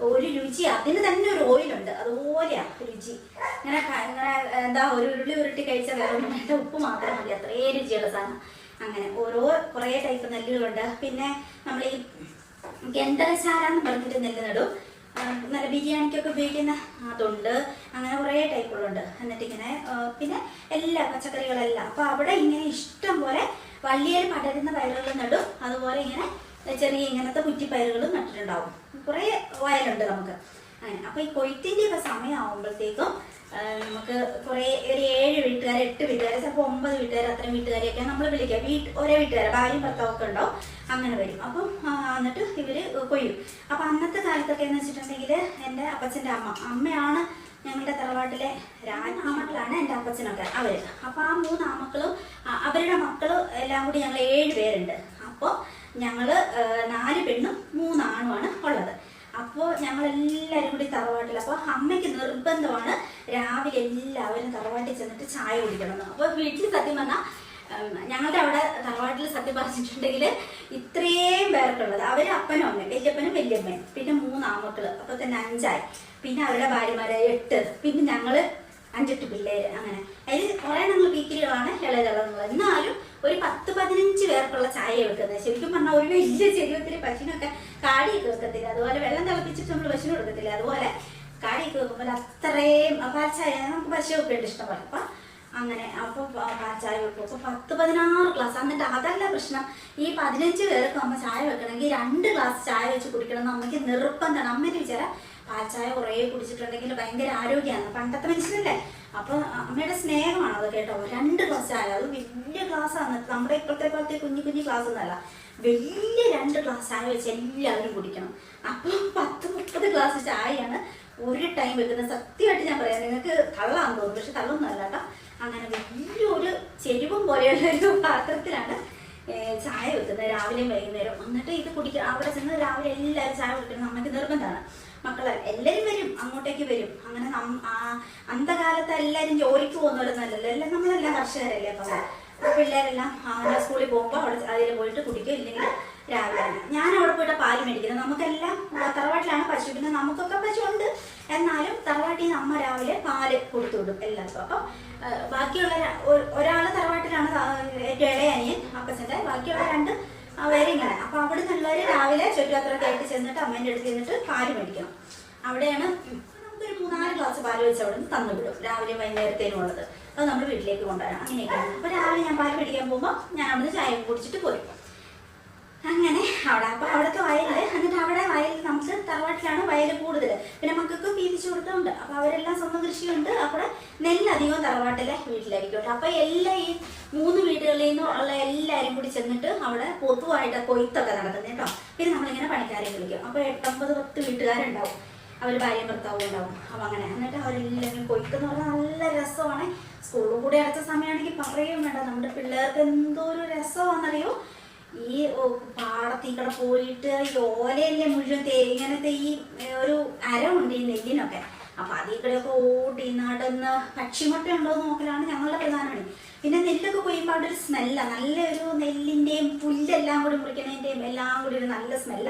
ഒരു രുചി അതിന് തന്നെ ഒരു ഓയിലുണ്ട്. അതുപോലെയാ രുചി. ഇങ്ങനെ ഇങ്ങനെ എന്താ ഒരു ഉരുളി ഉരുട്ടി കഴിച്ചാൽ വേറെ ഉപ്പ് മാത്രം മതി. അത്രേ രുചിയുള്ള സാധനം. അങ്ങനെ ഓരോ കുറേ ടൈപ്പ് നെല്ലുകളുണ്ട്. പിന്നെ നമ്മൾ ഈ ഗന്ധരശാല എന്ന് പറഞ്ഞിട്ട് നെല്ല് നടും. നല്ല ബിരിയാണിക്കൊക്കെ ഉപയോഗിക്കുന്ന അതുണ്ട്. അങ്ങനെ കുറേ ടൈപ്പുകളുണ്ട് എന്നിട്ട് ഇങ്ങനെ പിന്നെ എല്ലാ പച്ചക്കറികളെല്ലാം. അപ്പോൾ അവിടെ ഇങ്ങനെ ഇഷ്ടം പോലെ വള്ളിയിൽ പടരുന്ന പയറുകൾ നടും. അതുപോലെ ഇങ്ങനെ ചെറിയ ഇങ്ങനത്തെ കുറ്റിപ്പയറുകളും നട്ടിട്ടുണ്ടാവും. കുറേ വയലുണ്ട് നമുക്ക്. അങ്ങനെ. അപ്പോൾ ഈ കൊയ്ത്തിന്റെ ഒക്കെ സമയമാകുമ്പോഴത്തേക്കും നമുക്ക് കുറേ ഒരു ഏഴ് വീട്ടുകാർ എട്ട് വീട്ടുകാർ ചിലപ്പോൾ ഒമ്പത് വീട്ടുകാർ അത്രയും വീട്ടുകാരെയൊക്കെ നമ്മൾ വിളിക്കുക വീട്ട് ഒരേ വീട്ടുകാർ ഭാര്യയും ഭർത്താവൊക്കെ ഉണ്ടാവും. അങ്ങനെ വരും. അപ്പം എന്നിട്ട് ഇവർ കൊയ്യും. അപ്പം അന്നത്തെ കാലത്തൊക്കെ എന്ന് വെച്ചിട്ടുണ്ടെങ്കിൽ എന്റെ അപ്പച്ചന്റെ അമ്മ അമ്മയാണ് ഞങ്ങളുടെ തറവാട്ടിലെ രാജാമക്കളാണ് എന്റെ അപ്പച്ചനൊക്കെ അവർ അപ്പോൾ ആ മൂന്ന് ആമക്കളും അവരുടെ മക്കളും എല്ലാം കൂടി ഞങ്ങൾ ഏഴ് പേരുണ്ട്. അപ്പോൾ ഞങ്ങൾ നാല് പെണ്ണും മൂന്നാണുമാണ് ഉള്ളത്. അപ്പോൾ ഞങ്ങൾ എല്ലാവരും കൂടി തറവാട്ടിൽ അപ്പോൾ അമ്മയ്ക്ക് നിർബന്ധമാണ് രാവിലെ എല്ലാവരും തറവാട്ടിൽ ചെന്നിട്ട് ചായ കുടിക്കണം അപ്പോൾ വീട്ടിൽ സത്യം പറഞ്ഞാൽ ഞങ്ങളുടെ അവിടെ തറവാട്ടിൽ സത്യം പറഞ്ഞിട്ടുണ്ടെങ്കിൽ ഇത്രയും പേർക്കുള്ളത്. അവർ അപ്പനും അമ്മയും വല്യപ്പനും വല്യമ്മയും പിന്നെ മൂന്നാമക്കൾ അപ്പോൾ തന്നെ അഞ്ചായി. പിന്നെ അവരുടെ ഭാര്യമാരെ എട്ട്. പിന്നെ ഞങ്ങൾ അഞ്ചെട്ട് പിള്ളേര് അങ്ങനെ. അതിൽ കുറെ നമ്മൾ വീക്കിലുകളാണ് ഇളകളെന്നുള്ളത് എന്നാലും ഒരു പത്ത് പതിനഞ്ച് പേർക്കുള്ള ചായ വെക്കുന്നത്. ശരിക്കും പറഞ്ഞാൽ ഒരു വലിയ ചെരുവത്തിൽ പശുവിനൊക്കെ കാടിയൊക്കെ വെക്കത്തില്ല. അതുപോലെ വെള്ളം തിളപ്പിച്ചിട്ട് നമ്മൾ പശുവിന് കൊടുക്കത്തില്ല. അതുപോലെ കാടിയൊക്കെ വെക്കുമ്പോൾ അത്രയും പാൽച്ചായ നമുക്ക് പശുവൊക്കെ ഉണ്ട് ഇഷ്ടമല്ല അപ്പൊ അപ്പം അങ്ങനെ അപ്പോൾ പാച്ചായ വെക്കും. അപ്പോൾ പത്ത് പതിനാറ് ഗ്ലാസ് എന്നിട്ട് അതല്ല പ്രശ്നം. ഈ പതിനഞ്ച് പേർക്ക് അമ്മ ചായ വെക്കണമെങ്കിൽ രണ്ട് ഗ്ലാസ് ചായ വെച്ച് കുടിക്കണം എന്ന് അമ്മയ്ക്ക് നിർബന്ധമാണ്. അമ്മയുടെ വിചാരം പാൽച്ചായ കുറേ കുടിച്ചിട്ടുണ്ടെങ്കിൽ ഭയങ്കര ആരോഗ്യമാണ്. പണ്ടത്തെ മനുഷ്യരല്ലേ? അപ്പൊ അമ്മയുടെ സ്നേഹമാണ് അത് കേട്ടോ. രണ്ട് ഗ്ലാസ് ചായ. അത് വലിയ ഗ്ലാസ്സാണ് നമ്മുടെ ഇപ്പോഴത്തെ കാലത്തെ കുഞ്ഞു കുഞ്ഞു ഗ്ലാസ് ഒന്നല്ല വലിയ രണ്ട് ഗ്ലാസ് ചായ വെച്ച് എല്ലാവരും കുടിക്കണം. അപ്പോൾ പത്ത് മുപ്പത് ഗ്ലാസ് ചായയാണ് ഒരു ടൈം വെക്കുന്നത്. സത്യമായിട്ട് ഞാൻ പറയാം. നിങ്ങൾക്ക് കള്ളാന്ന് തോന്നുന്നു. പക്ഷെ കള്ളൊന്നും അല്ല കേട്ടോ. അങ്ങനെ വലിയൊരു ചെരുവും പോലെയുള്ള ഒരു പാത്രത്തിലാണ് ചായ വെക്കുന്നത്. രാവിലെയും വൈകുന്നേരം എന്നിട്ട് ഇത് കുടിക്കുക അവിടെ ചെന്ന് രാവിലെ എല്ലാവരും ചായ കുടിക്കണം. നമുക്ക് നിർബന്ധമാണ്. മക്കളെ എല്ലാവരും വരും അങ്ങോട്ടേക്ക് വരും. അങ്ങനെ അന്ധകാലത്ത് എല്ലാവരും ജോലിക്ക് പോകുന്നവരൊന്നല്ലല്ലോ എല്ലാം നമ്മളെല്ലാം കർഷകരല്ലേ അപ്പം? പിള്ളേരെല്ലാം അങ്ങനെ സ്കൂളിൽ പോകുമ്പോൾ അവിടെ അതിൽ പോയിട്ട് കുടിക്കും ഇല്ലെങ്കിൽ രാവിലെ ഞാൻ അവിടെ പോയിട്ട് പാൽ മേടിക്കുന്നത്. നമുക്കെല്ലാം തറവാട്ടിലാണ് പശു പിന്നെ നമുക്കൊക്കെ പശു ഉണ്ട് എന്നാലും തറവാട്ടിൽ നിന്ന് അമ്മ രാവിലെ പാൽ കൊടുത്തു വിടും എല്ലാവർക്കും. അപ്പം ബാക്കിയുള്ള ഒരാൾ തറവാട്ടിലാണ് ത- ഏറ്റവും ഇളയ അനിയൻ അപ്പച്ചന്റെ. ബാക്കിയുള്ള രണ്ട് അവരിങ്ങനെ അപ്പൊ അവിടെ നിന്നുള്ളവര് രാവിലെ ചുറ്റുപാത്രമൊക്കെ ആയിട്ട് ചെന്നിട്ട് അമ്മേന്റെ അടുത്ത് ചെന്നിട്ട് പാൽ മേടിക്കണം. അവിടെയാണ് നമുക്ക് നമുക്കൊരു മൂന്നാൽ ഗ്ലാസ് പാൽ വെച്ച് അവിടെ നിന്ന് തന്നു വിടും. രാവിലെ വൈകുന്നേരത്തേനും ഉള്ളത്. അത് നമ്മൾ വീട്ടിലേക്ക് കൊണ്ടുവരാം. അങ്ങനെയൊക്കെയാണ്. അപ്പൊ രാവിലെ ഞാൻ പാൽ മേടിക്കാൻ പോകുമ്പോൾ ഞാൻ അവിടുന്ന് ചായ കുടിച്ചിട്ട് പോരും. അങ്ങനെ അവിടെ അപ്പൊ അവിടുത്തെ വയൽ എന്നിട്ട് അവിടെ വയലിൽ നമുക്ക് തറവാട്ടിലാണ് വയൽ കൂടുതൽ പിന്നെ മക്കൾക്ക് വീതിച്ചു കൊടുത്തുണ്ട് അപ്പൊ അവരെല്ലാം സ്വന്തം കൃഷിയുണ്ട്. അവിടെ നെല്ല് അധികം തറവാട്ടിലെ വീട്ടിലായിരിക്കും. അപ്പൊ എല്ലാ ഈ മൂന്ന് വീടുകളിൽ നിന്നും ഉള്ള എല്ലാവരും കൂടി ചെന്നിട്ട് അവിടെ പൊതുവായിട്ട് കൊയ്ത്തൊക്കെ നടത്തുന്നത് കേട്ടോ. പിന്നെ നമ്മളിങ്ങനെ പണിക്കാരെ വിളിക്കും. അപ്പൊ എട്ടൊമ്പത് പത്ത് വീട്ടുകാരുണ്ടാവും. അവർ ഭാര്യയും ഭർത്താവും ഉണ്ടാവും. അപ്പം അങ്ങനെ. എന്നിട്ട് അവരെല്ലാവരും കൊയ്ക്കെന്ന് പറഞ്ഞാൽ നല്ല രസമാണ്. സ്കൂളിൽ കൂടെ അടച്ച സമയമാണെങ്കിൽ പറയുകയും വേണ്ട. നമ്മുടെ പിള്ളേർക്ക് എന്തോ ഒരു രസമാണെന്നറിയോ? ഈ പാടത്തിൽ പോയിട്ട് ഈ ഓലയല്ലേ മുഴുവൻ ഇങ്ങനത്തെ ഈ ഒരു അരമുണ്ട് ഈ നെല്ലിനൊക്കെ. അപ്പൊ അതിൽ കൂടെയൊക്കെ നടന്ന് പക്ഷിമുട്ട ഉണ്ടോ എന്ന് നോക്കലാണ് ഞങ്ങളുടെ പ്രധാന പിന്നെ നെല്ലൊക്കെ കൊയ്യുമ്പോൾ അവിടെ ഒരു സ്മെല്ലാണ് നല്ലൊരു നെല്ലിന്റെയും പുല്ലെല്ലാം കൂടി മുറിക്കണതിന്റെയും എല്ലാം കൂടി ഒരു നല്ല സ്മെല്ല.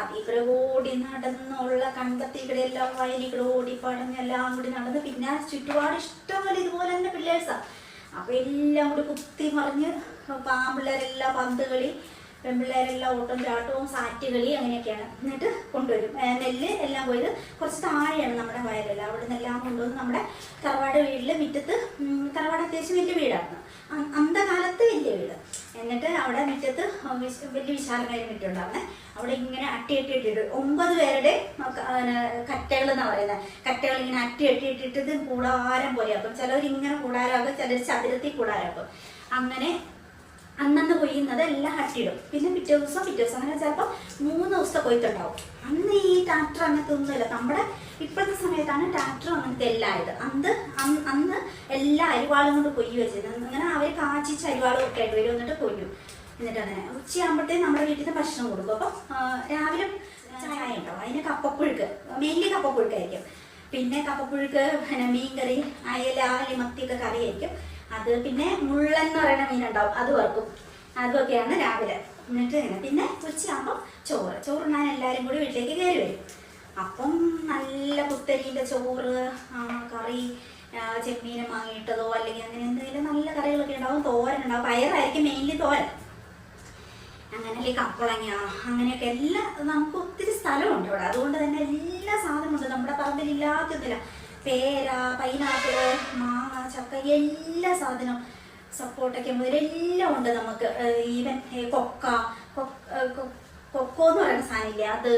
അതിൽ കൂടെ ഓടി നടന്നുള്ള കണ്ടത്തിൽ കൂടെ എല്ലാം വയലിൽ ഓടി പടഞ്ഞ് എല്ലാം കൂടി നടന്ന് പിന്നെ ചുറ്റുപാട് ഇഷ്ടംപോലെ ഇതുപോലെ തന്നെ പിള്ളേഴ്സാ. അപ്പൊ എല്ലാം കൂടി കുത്തി മറിഞ്ഞ് പാമ്പിള്ളേരെല്ലാം പന്ത് കളി പെൺപിള്ളേരെല്ലാം ഓട്ടം ചാട്ടവും സാറ്റ് കളി അങ്ങനെയൊക്കെയാണ് എന്നിട്ട് കൊണ്ടുവരും. നെല്ല് എല്ലാം പോയത് കുറച്ച് താഴെയാണ് നമ്മുടെ വയലെല്ലാം അവിടെ നിന്നെല്ലാം കൊണ്ടുവന്ന് നമ്മുടെ തറവാട് വീട്ടിൽ മുറ്റത്ത് തറവാട് അത്യാവശ്യം വലിയ വീടാണ് അന്ധകാലത്ത് വലിയ വീട്. എന്നിട്ട് അവിടെ മുറ്റത്ത് വലിയ വിശാലമായ മുറ്റുണ്ടാവുന്നത് അവിടെ ഇങ്ങനെ അട്ടി അട്ടി ഇട്ടിട്ട് ഒമ്പത് പേരുടെ കറ്റകൾ എന്നാണ് പറയുന്നത് കറ്റകൾ ഇങ്ങനെ അട്ടി അട്ടി ഇട്ടിട്ട് കൂടാരം പോലെയാക്കും. ചിലവർ ഇങ്ങനെ കൂടാരമാകും ചിലർ ചതുരത്തിൽ കൂടാരാക്കും അങ്ങനെ അന്നന്ന് കൊയ്യുന്നത് എല്ലാം അട്ടിയിടും പിന്നെ പിറ്റേ ദിവസം പിറ്റേ ദിവസം അങ്ങനെ ചിലപ്പോൾ മൂന്ന് ദിവസത്തെ കൊയ്ത്തുണ്ടാവും അന്ന് ഈ ട്രാക്ടർ അങ്ങനത്തെ ഒന്നുമില്ല. നമ്മുടെ ഇപ്പോഴത്തെ സമയത്താണ് ട്രാക്ടർ അങ്ങനത്തെ എല്ലാം ആയത്. അന്ന് അന്ന് എല്ലാ അരിവാളും കൊണ്ട് കൊയ്യു വെച്ചത് അങ്ങനെ അവർ കാച്ചിച്ച് അരിവാളും ഒക്കെ ആയിട്ട് വരും. എന്നിട്ട് കൊയ്യും എന്നിട്ട് അങ്ങനെ ഉച്ചയാകുമ്പോഴത്തേക്കും നമ്മുടെ വീട്ടിൽ നിന്ന് ഭക്ഷണം കൊടുക്കും. അപ്പം രാവിലെ ചായ ഉണ്ടാവും. അതിന് കപ്പപ്പുഴുക്ക്. മെയിൻലി കപ്പപ്പുഴുക്കായിരിക്കും. പിന്നെ കപ്പപ്പുഴുക്ക് പിന്നെ മീൻകറി അയല അലിമത്തി മത്തിയൊക്കെ കറിയായിരിക്കും. അത് പിന്നെ മുള്ളൻ എന്ന് പറയുന്ന മീനുണ്ടാവും. അത് വറുക്കും. അതൊക്കെയാണ് രാവിലെ. എന്നിട്ട് പിന്നെ ഉച്ചയാകുമ്പോൾ ചോറ്. ചോറ് ചോറുണ്ണാൻ എല്ലാവരും കൂടി വീട്ടിലേക്ക് കയറി വരും. അപ്പം നല്ല കുത്തരീന്റെ ചോറ് കറി ചെമ്മീനും വാങ്ങിയിട്ടതോ അല്ലെങ്കിൽ അങ്ങനെ എന്തെങ്കിലും നല്ല കറികളൊക്കെ ഉണ്ടാവും. തോരൻ ഉണ്ടാവും. പയറായിരിക്കും മെയിൻലി തോരൻ. അങ്ങനെ അല്ലെങ്കിൽ കപ്പളങ്ങ അങ്ങനെയൊക്കെ എല്ലാ നമുക്ക് ഒത്തിരി സ്ഥലമുണ്ട് ഇവിടെ. അതുകൊണ്ട് തന്നെ എല്ലാ സാധനവും ഉണ്ട് നമ്മുടെ പറമ്പിൽ ഇല്ലാത്തതില്ല പേര പൈനാപ്പിൾ മാങ്ങ ചക്ക എല്ലാ സാധനവും സപ്പോർട്ടൊക്കെ മുതലെല്ലാം ഉണ്ട്. നമുക്ക്. ഈവൻ കൊക്ക കൊക്കോ എന്ന് പറയുന്ന സാധനമില്ല? അത്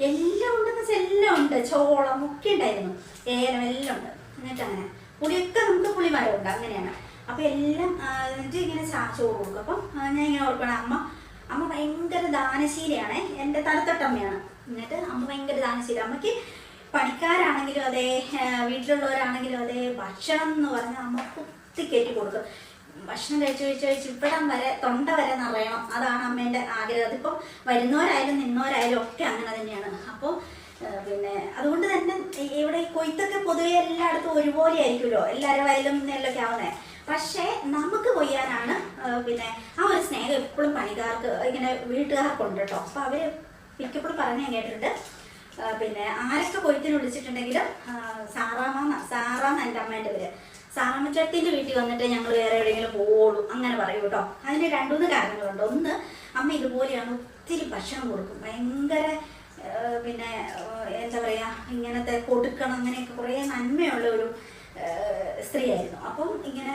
എല്ലാം ഉണ്ടെന്ന് വെച്ചാൽ എല്ലാം ഉണ്ട്. ചോളം ഒക്കെ ഉണ്ടായിരുന്നു. ഏലം എല്ലാം ഉണ്ട്. എന്നിട്ട് അങ്ങനെ. പുളിയൊക്കെ നമുക്ക് പുളിമരം ഉണ്ട്. അങ്ങനെയാണ്. അപ്പൊ എല്ലാം എന്നിട്ട് ഇങ്ങനെ ചോറ് കൊടുക്കും. അപ്പം ഞാൻ ഇങ്ങനെ ഓർക്കണം അമ്മ അമ്മ ഭയങ്കര ദാനശീലയാണ്. എന്റെ തലത്തൊട്ടമ്മയാണ്. എന്നിട്ട് അമ്മ ഭയങ്കര ദാനശീല. അമ്മയ്ക്ക് പണിക്കാരാണെങ്കിലും അതെ വീട്ടിലുള്ളവരാണെങ്കിലും അതെ ഭക്ഷണം എന്ന് പറഞ്ഞാൽ നമ്മൾ കുത്തി കയറ്റി കൊടുക്കും. ഭക്ഷണം കഴിച്ച് കഴിച്ച് കഴിച്ച് ഇവിടം വരെ തൊണ്ട വരെ നിറയണം. അതാണ് അമ്മേന്റെ ആഗ്രഹം. അതിപ്പം വരുന്നവരായാലും നിന്നവരായാലും ഒക്കെ അങ്ങനെ തന്നെയാണ്. അപ്പോൾ പിന്നെ അതുകൊണ്ട് തന്നെ ഇവിടെ കൊയ്ത്തൊക്കെ പൊതുവെ എല്ലായിടത്തും ഒരുപോലെ ആയിരിക്കുമല്ലോ. എല്ലാവരും വയലും നെല്ലൊക്കെ ആവുന്നത് പക്ഷേ നമുക്ക് കൊയ്യാനാണ് പിന്നെ ആ ഒരു സ്നേഹം എപ്പോഴും പണിക്കാർക്ക് ഇങ്ങനെ വീട്ടുകാർക്കുണ്ട് കേട്ടോ. അപ്പോൾ അവർ മിക്കപ്പോഴും പറഞ്ഞു കേട്ടിട്ടുണ്ട്. പിന്നെ ആരൊക്കെ കൊയ്ത്തിന് വിളിച്ചിട്ടുണ്ടെങ്കിലും സാറാമ സാറാന്ന് എന്റെ അമ്മേന്റെ പേര്. സാറാമ ചട്ടിന്റെ വീട്ടിൽ വന്നിട്ട് ഞങ്ങൾ വേറെ എവിടെയെങ്കിലും പോവുള്ളൂ അങ്ങനെ പറയും കേട്ടോ. അതിന് രണ്ടുമൂന്ന് കാരണങ്ങളുണ്ട്. ഒന്ന് അമ്മ ഇതുപോലെയാണ് ഒത്തിരി ഭക്ഷണം കൊടുക്കും. ഭയങ്കര പിന്നെ എന്താ പറയുക ഇങ്ങനത്തെ കൊടുക്കണം അങ്ങനെയൊക്കെ കുറേ നന്മയുള്ള ഒരു സ്ത്രീയായിരുന്നു. അപ്പം ഇങ്ങനെ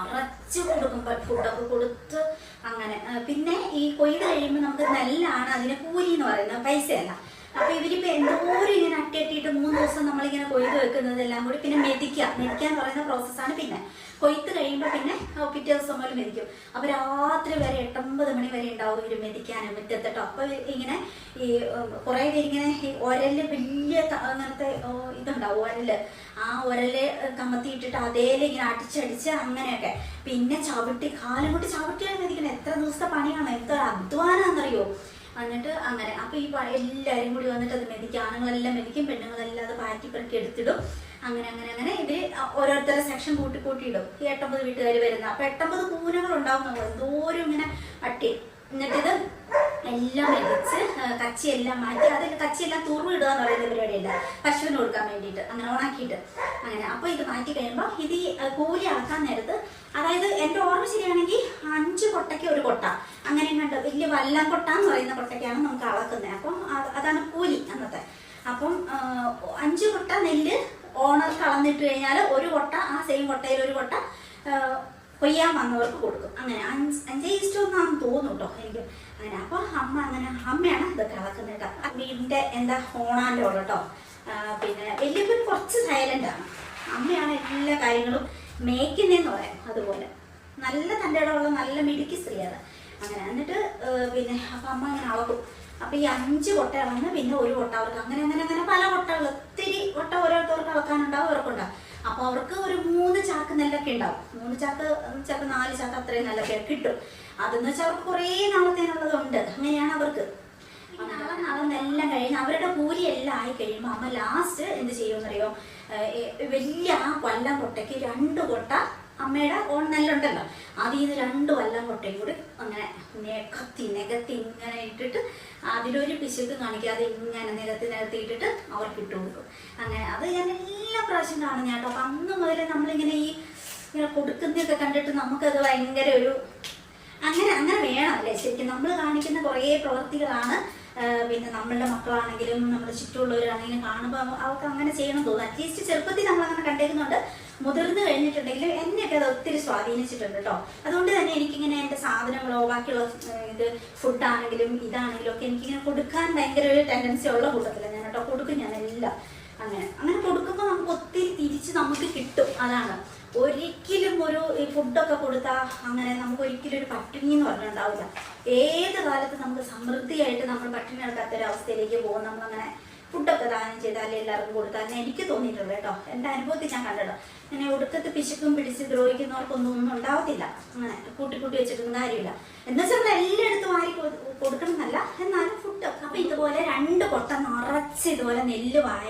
അറച്ചു കൊടുക്കും ഫുഡൊക്കെ കൊടുത്ത് അങ്ങനെ. പിന്നെ ഈ കൊയ്ത് കഴിയുമ്പോൾ നമുക്ക് നെല്ലാണ് അതിന് കൂലി എന്ന് പറയുന്നത് പൈസയല്ല. അപ്പൊ ഇവരിപ്പോ എന്തോരം ഇങ്ങനെ അട്ടിയിട്ടിട്ട് മൂന്ന് ദിവസം നമ്മളിങ്ങനെ കൊയ്ത് വെക്കുന്നതെല്ലാം കൂടി പിന്നെ മെതിക്കുക എന്ന് പറയുന്ന പ്രോസസ്സാണ് പിന്നെ. കൊയ്ത്ത് കഴിയുമ്പോൾ പിന്നെ പിറ്റേ ദിവസം മുതൽ മെതിക്കും. അപ്പൊ രാത്രി വരെ എട്ടൊമ്പത് മണി വരെ ഉണ്ടാവും ഇവർ മെതിക്കാനും മുറ്റത്തിട്ടോ. അപ്പൊ ഇങ്ങനെ ഈ കുറെ പേരിങ്ങനെ ഈ ഒരൽ വലിയ അങ്ങനത്തെ ഇതുണ്ടാവും ഒരൽ. ആ ഒരൽ കമത്തിയിട്ടിട്ട് അതേൽ ഇങ്ങനെ അടിച്ചടിച്ച് അങ്ങനെയൊക്കെ. പിന്നെ ചവിട്ടി കാലം കൊണ്ട് ചവിട്ടിയാണ് മെതിക്കുന്നത് എത്ര ദിവസത്തെ പണിയാണ്? എത്ര അധ്വാനാന്നറിയോ? എന്നിട്ട് അങ്ങനെ. അപ്പൊ ഈ എല്ലാവരും കൂടി വന്നിട്ട് അത് മെതിക്കും. ആണുങ്ങളെല്ലാം മെതിക്കും പെണ്ണുങ്ങളെല്ലാം അത് പാറ്റി പെറുക്കി എടുത്തിടും. അങ്ങനെ അങ്ങനെ അങ്ങനെ ഇത് ഓരോരുത്തരെ സെക്ഷൻ കൂട്ടി കൂട്ടിയിടും ഈ എട്ടൊമ്പത് വീട്ടുകാർ വരുന്ന. അപ്പൊ എട്ടൊമ്പത് കൂനകൾ ഉണ്ടാവും നമ്മൾ ഇങ്ങനെ അട്ടി. എന്നിട്ടിത് എല്ലാം അരിച്ച് കച്ചിയെല്ലാം മാറ്റി അതിൽ കച്ചിയെല്ലാം തുറവിടുക എന്ന് പറയുന്ന പരിപാടിയല്ല പശുവിന് കൊടുക്കാൻ വേണ്ടിയിട്ട് അങ്ങനെ ഓണാക്കിയിട്ട്. അങ്ങനെ അപ്പോൾ ഇത് മാറ്റി കഴിയുമ്പോൾ ഇത് ഈ കൂലി ആക്കാൻ നേരത്ത് അതായത് എന്റെ ഓർമ്മ ശരിയാണെങ്കിൽ അഞ്ച് കൊട്ടയ്ക്ക് ഒരു കൊട്ട. അങ്ങനെ കണ്ട് വലിയ വല്ലം കൊട്ട എന്ന് പറയുന്ന കൊട്ടയ്ക്കാണ് നമുക്ക് അളക്കുന്നത്. അപ്പം അത് അതാണ് കൂലി അന്നത്തെ. അപ്പം അഞ്ച് കൊട്ട നെല്ല് ഓണർ കളന്നിട്ട് കഴിഞ്ഞാൽ ഒരു കൊട്ട ആ സെയിം കൊട്ടയിൽ ഒരു കൊട്ട കൊയ്യാൻ വന്നവർക്ക് കൊടുക്കും. അങ്ങനെ അഞ്ച് അഞ്ചേ ഇഷ്ടം ഒന്നാന്ന് തോന്നുന്നു കേട്ടോ എനിക്ക്. അങ്ങനെ അപ്പോൾ അമ്മ അങ്ങനെ അമ്മയാണ് ഇത് കളക്കുന്നത് കേട്ടോ. വീടിന്റെ എന്താ ഓണാന്റെ ഉള്ളു കേട്ടോ പിന്നെ വലിയപ്പൻ കുറച്ച് സൈലന്റ് ആണ്. അമ്മയാണ് എല്ലാ കാര്യങ്ങളും മേക്കുന്നതെന്ന് പറയാം അതുപോലെ. നല്ല തന്റെ ഇടമുള്ള നല്ല മിടുക്കി സ്ത്രീയാണ്. അങ്ങനെ എന്നിട്ട് പിന്നെ അപ്പം അമ്മ അങ്ങനെ അളക്കും. അപ്പം ഈ അഞ്ച് കൊട്ട ഇളന്ന് പിന്നെ ഒരു കൊട്ട അവർക്ക്. അങ്ങനെ അങ്ങനെ അങ്ങനെ പല കൊട്ടകൾ. ഒത്തിരി കൊട്ട ഓരോരുത്തർക്ക് അളക്കാനുണ്ടാവും അവർക്കുണ്ടാവും. അപ്പോൾ അവർക്ക് ഒരു മൂന്ന് ചാക്ക് നെല്ലൊക്കെ ഉണ്ടാവും. മൂന്ന് ചാക്ക് ചിലപ്പോൾ നാല് ചാക്ക് അത്രയും നെല്ലൊക്കെ കിട്ടും. അതെന്ന് വെച്ചാൽ അവർക്ക് കുറേ നാളത്തേനുള്ളതുണ്ട്. അങ്ങനെയാണ് അവർക്ക്. നാളെ നാളെ നെല്ലാം കഴിഞ്ഞ് അവരുടെ കൂലി എല്ലാം ആയി കഴിയുമ്പോൾ അമ്മ ലാസ്റ്റ് എന്ത് ചെയ്യുമെന്നറിയോ വലിയ ആ കൊല്ലം കൊട്ടയ്ക്ക് രണ്ട് കൊട്ട അമ്മയുടെ ഓൺ നെല്ലുണ്ടല്ലോ അതിൽ നിന്ന് രണ്ട് വല്ലം കൊട്ടയും കൂടി അങ്ങനെ നികത്തി നികത്തി ഇങ്ങനെ ഇട്ടിട്ട് അതിലൊരു പിശുക്ക് കാണിക്കാതെ ഇങ്ങനെ നികത്തി നികത്തി ഇട്ടിട്ട് അവർക്ക് ഇട്ട് കൊടുക്കും. അങ്ങനെ അത് ഞാൻ എല്ലാ പ്രാവശ്യം കാണുന്ന കേട്ടോ. അപ്പം അന്ന് മുതൽ നമ്മളിങ്ങനെ ഈ ഇങ്ങനെ കൊടുക്കുന്നതൊക്കെ കണ്ടിട്ട് നമുക്കത് ഭയങ്കര ഒരു അങ്ങനെ അങ്ങനെ വേണം അല്ലേ? ശരിക്കും നമ്മൾ കാണിക്കുന്ന കുറേ പ്രവൃത്തികളാണ് പിന്നെ നമ്മളുടെ മക്കളാണെങ്കിലും നമ്മുടെ ചുറ്റുമുള്ളവരാണെങ്കിലും കാണുമ്പോൾ അവർക്ക് അങ്ങനെ ചെയ്യണം തോന്നുന്നു അറ്റ്ലീസ്റ്റ് ചെറുപ്പത്തിൽ നമ്മൾ അങ്ങനെ കണ്ടേക്കുന്നുണ്ട്. മുതിർന്നു കഴിഞ്ഞിട്ടുണ്ടെങ്കിൽ എന്നെയൊക്കെ അത് ഒത്തിരി സ്വാധീനിച്ചിട്ടുണ്ട് കേട്ടോ അതുകൊണ്ട് തന്നെ എനിക്കിങ്ങനെ എന്റെ സാധനങ്ങളോ ബാക്കിയുള്ള ഇത് ഫുഡാണെങ്കിലും ഇതാണെങ്കിലും ഒക്കെ എനിക്കിങ്ങനെ കൊടുക്കാൻ ഭയങ്കര ഒരു ടെൻഡൻസി ഉള്ള കൂട്ടത്തില്ല ഞാൻ കേട്ടോ കൊടുക്കും ഞാൻ എല്ലാം അങ്ങനെ. അങ്ങനെ കൊടുക്കുമ്പോൾ നമുക്ക് ഒത്തിരി തിരിച്ച് നമുക്ക് കിട്ടും. അതാണ്. ഒരിക്കലും ഒരു ഈ ഫുഡൊക്കെ കൊടുത്താൽ അങ്ങനെ നമുക്ക് ഒരിക്കലും ഒരു പട്ടിണി എന്ന് പറഞ്ഞിട്ടുണ്ടാവില്ല ഏത് കാലത്ത് നമുക്ക് സമൃദ്ധിയായിട്ട് നമ്മൾ പട്ടിണി കിടക്കാത്ത ഒരു അവസ്ഥയിലേക്ക് പോകും. നമ്മളങ്ങനെ ഫുഡൊക്കെ ദാനം ചെയ്താൽ എല്ലാവർക്കും കൊടുത്താൽ എനിക്ക് തോന്നിയിട്ടുണ്ട് കേട്ടോ. എന്റെ അനുഭവത്തിൽ ഞാൻ കണ്ടോ ഇങ്ങനെ ഒടുക്കത്ത് പിശുക്കും പിടിച്ച് ദ്രോഹിക്കുന്നവർക്കൊന്നും ഒന്നും ഉണ്ടാവത്തില്ല. അങ്ങനെ കൂട്ടി കൂട്ടി വെച്ചിട്ടൊന്നും കാര്യമില്ല. എന്ന് നമ്മൾ എല്ലായിടത്തും വാരി കൊ- കൊടുക്കണം എന്നല്ല എന്നാലും ഫുഡ്. അപ്പൊ ഇതുപോലെ രണ്ട് കൊട്ട നിറച്ച് ഇതുപോലെ നെല്ല് വായ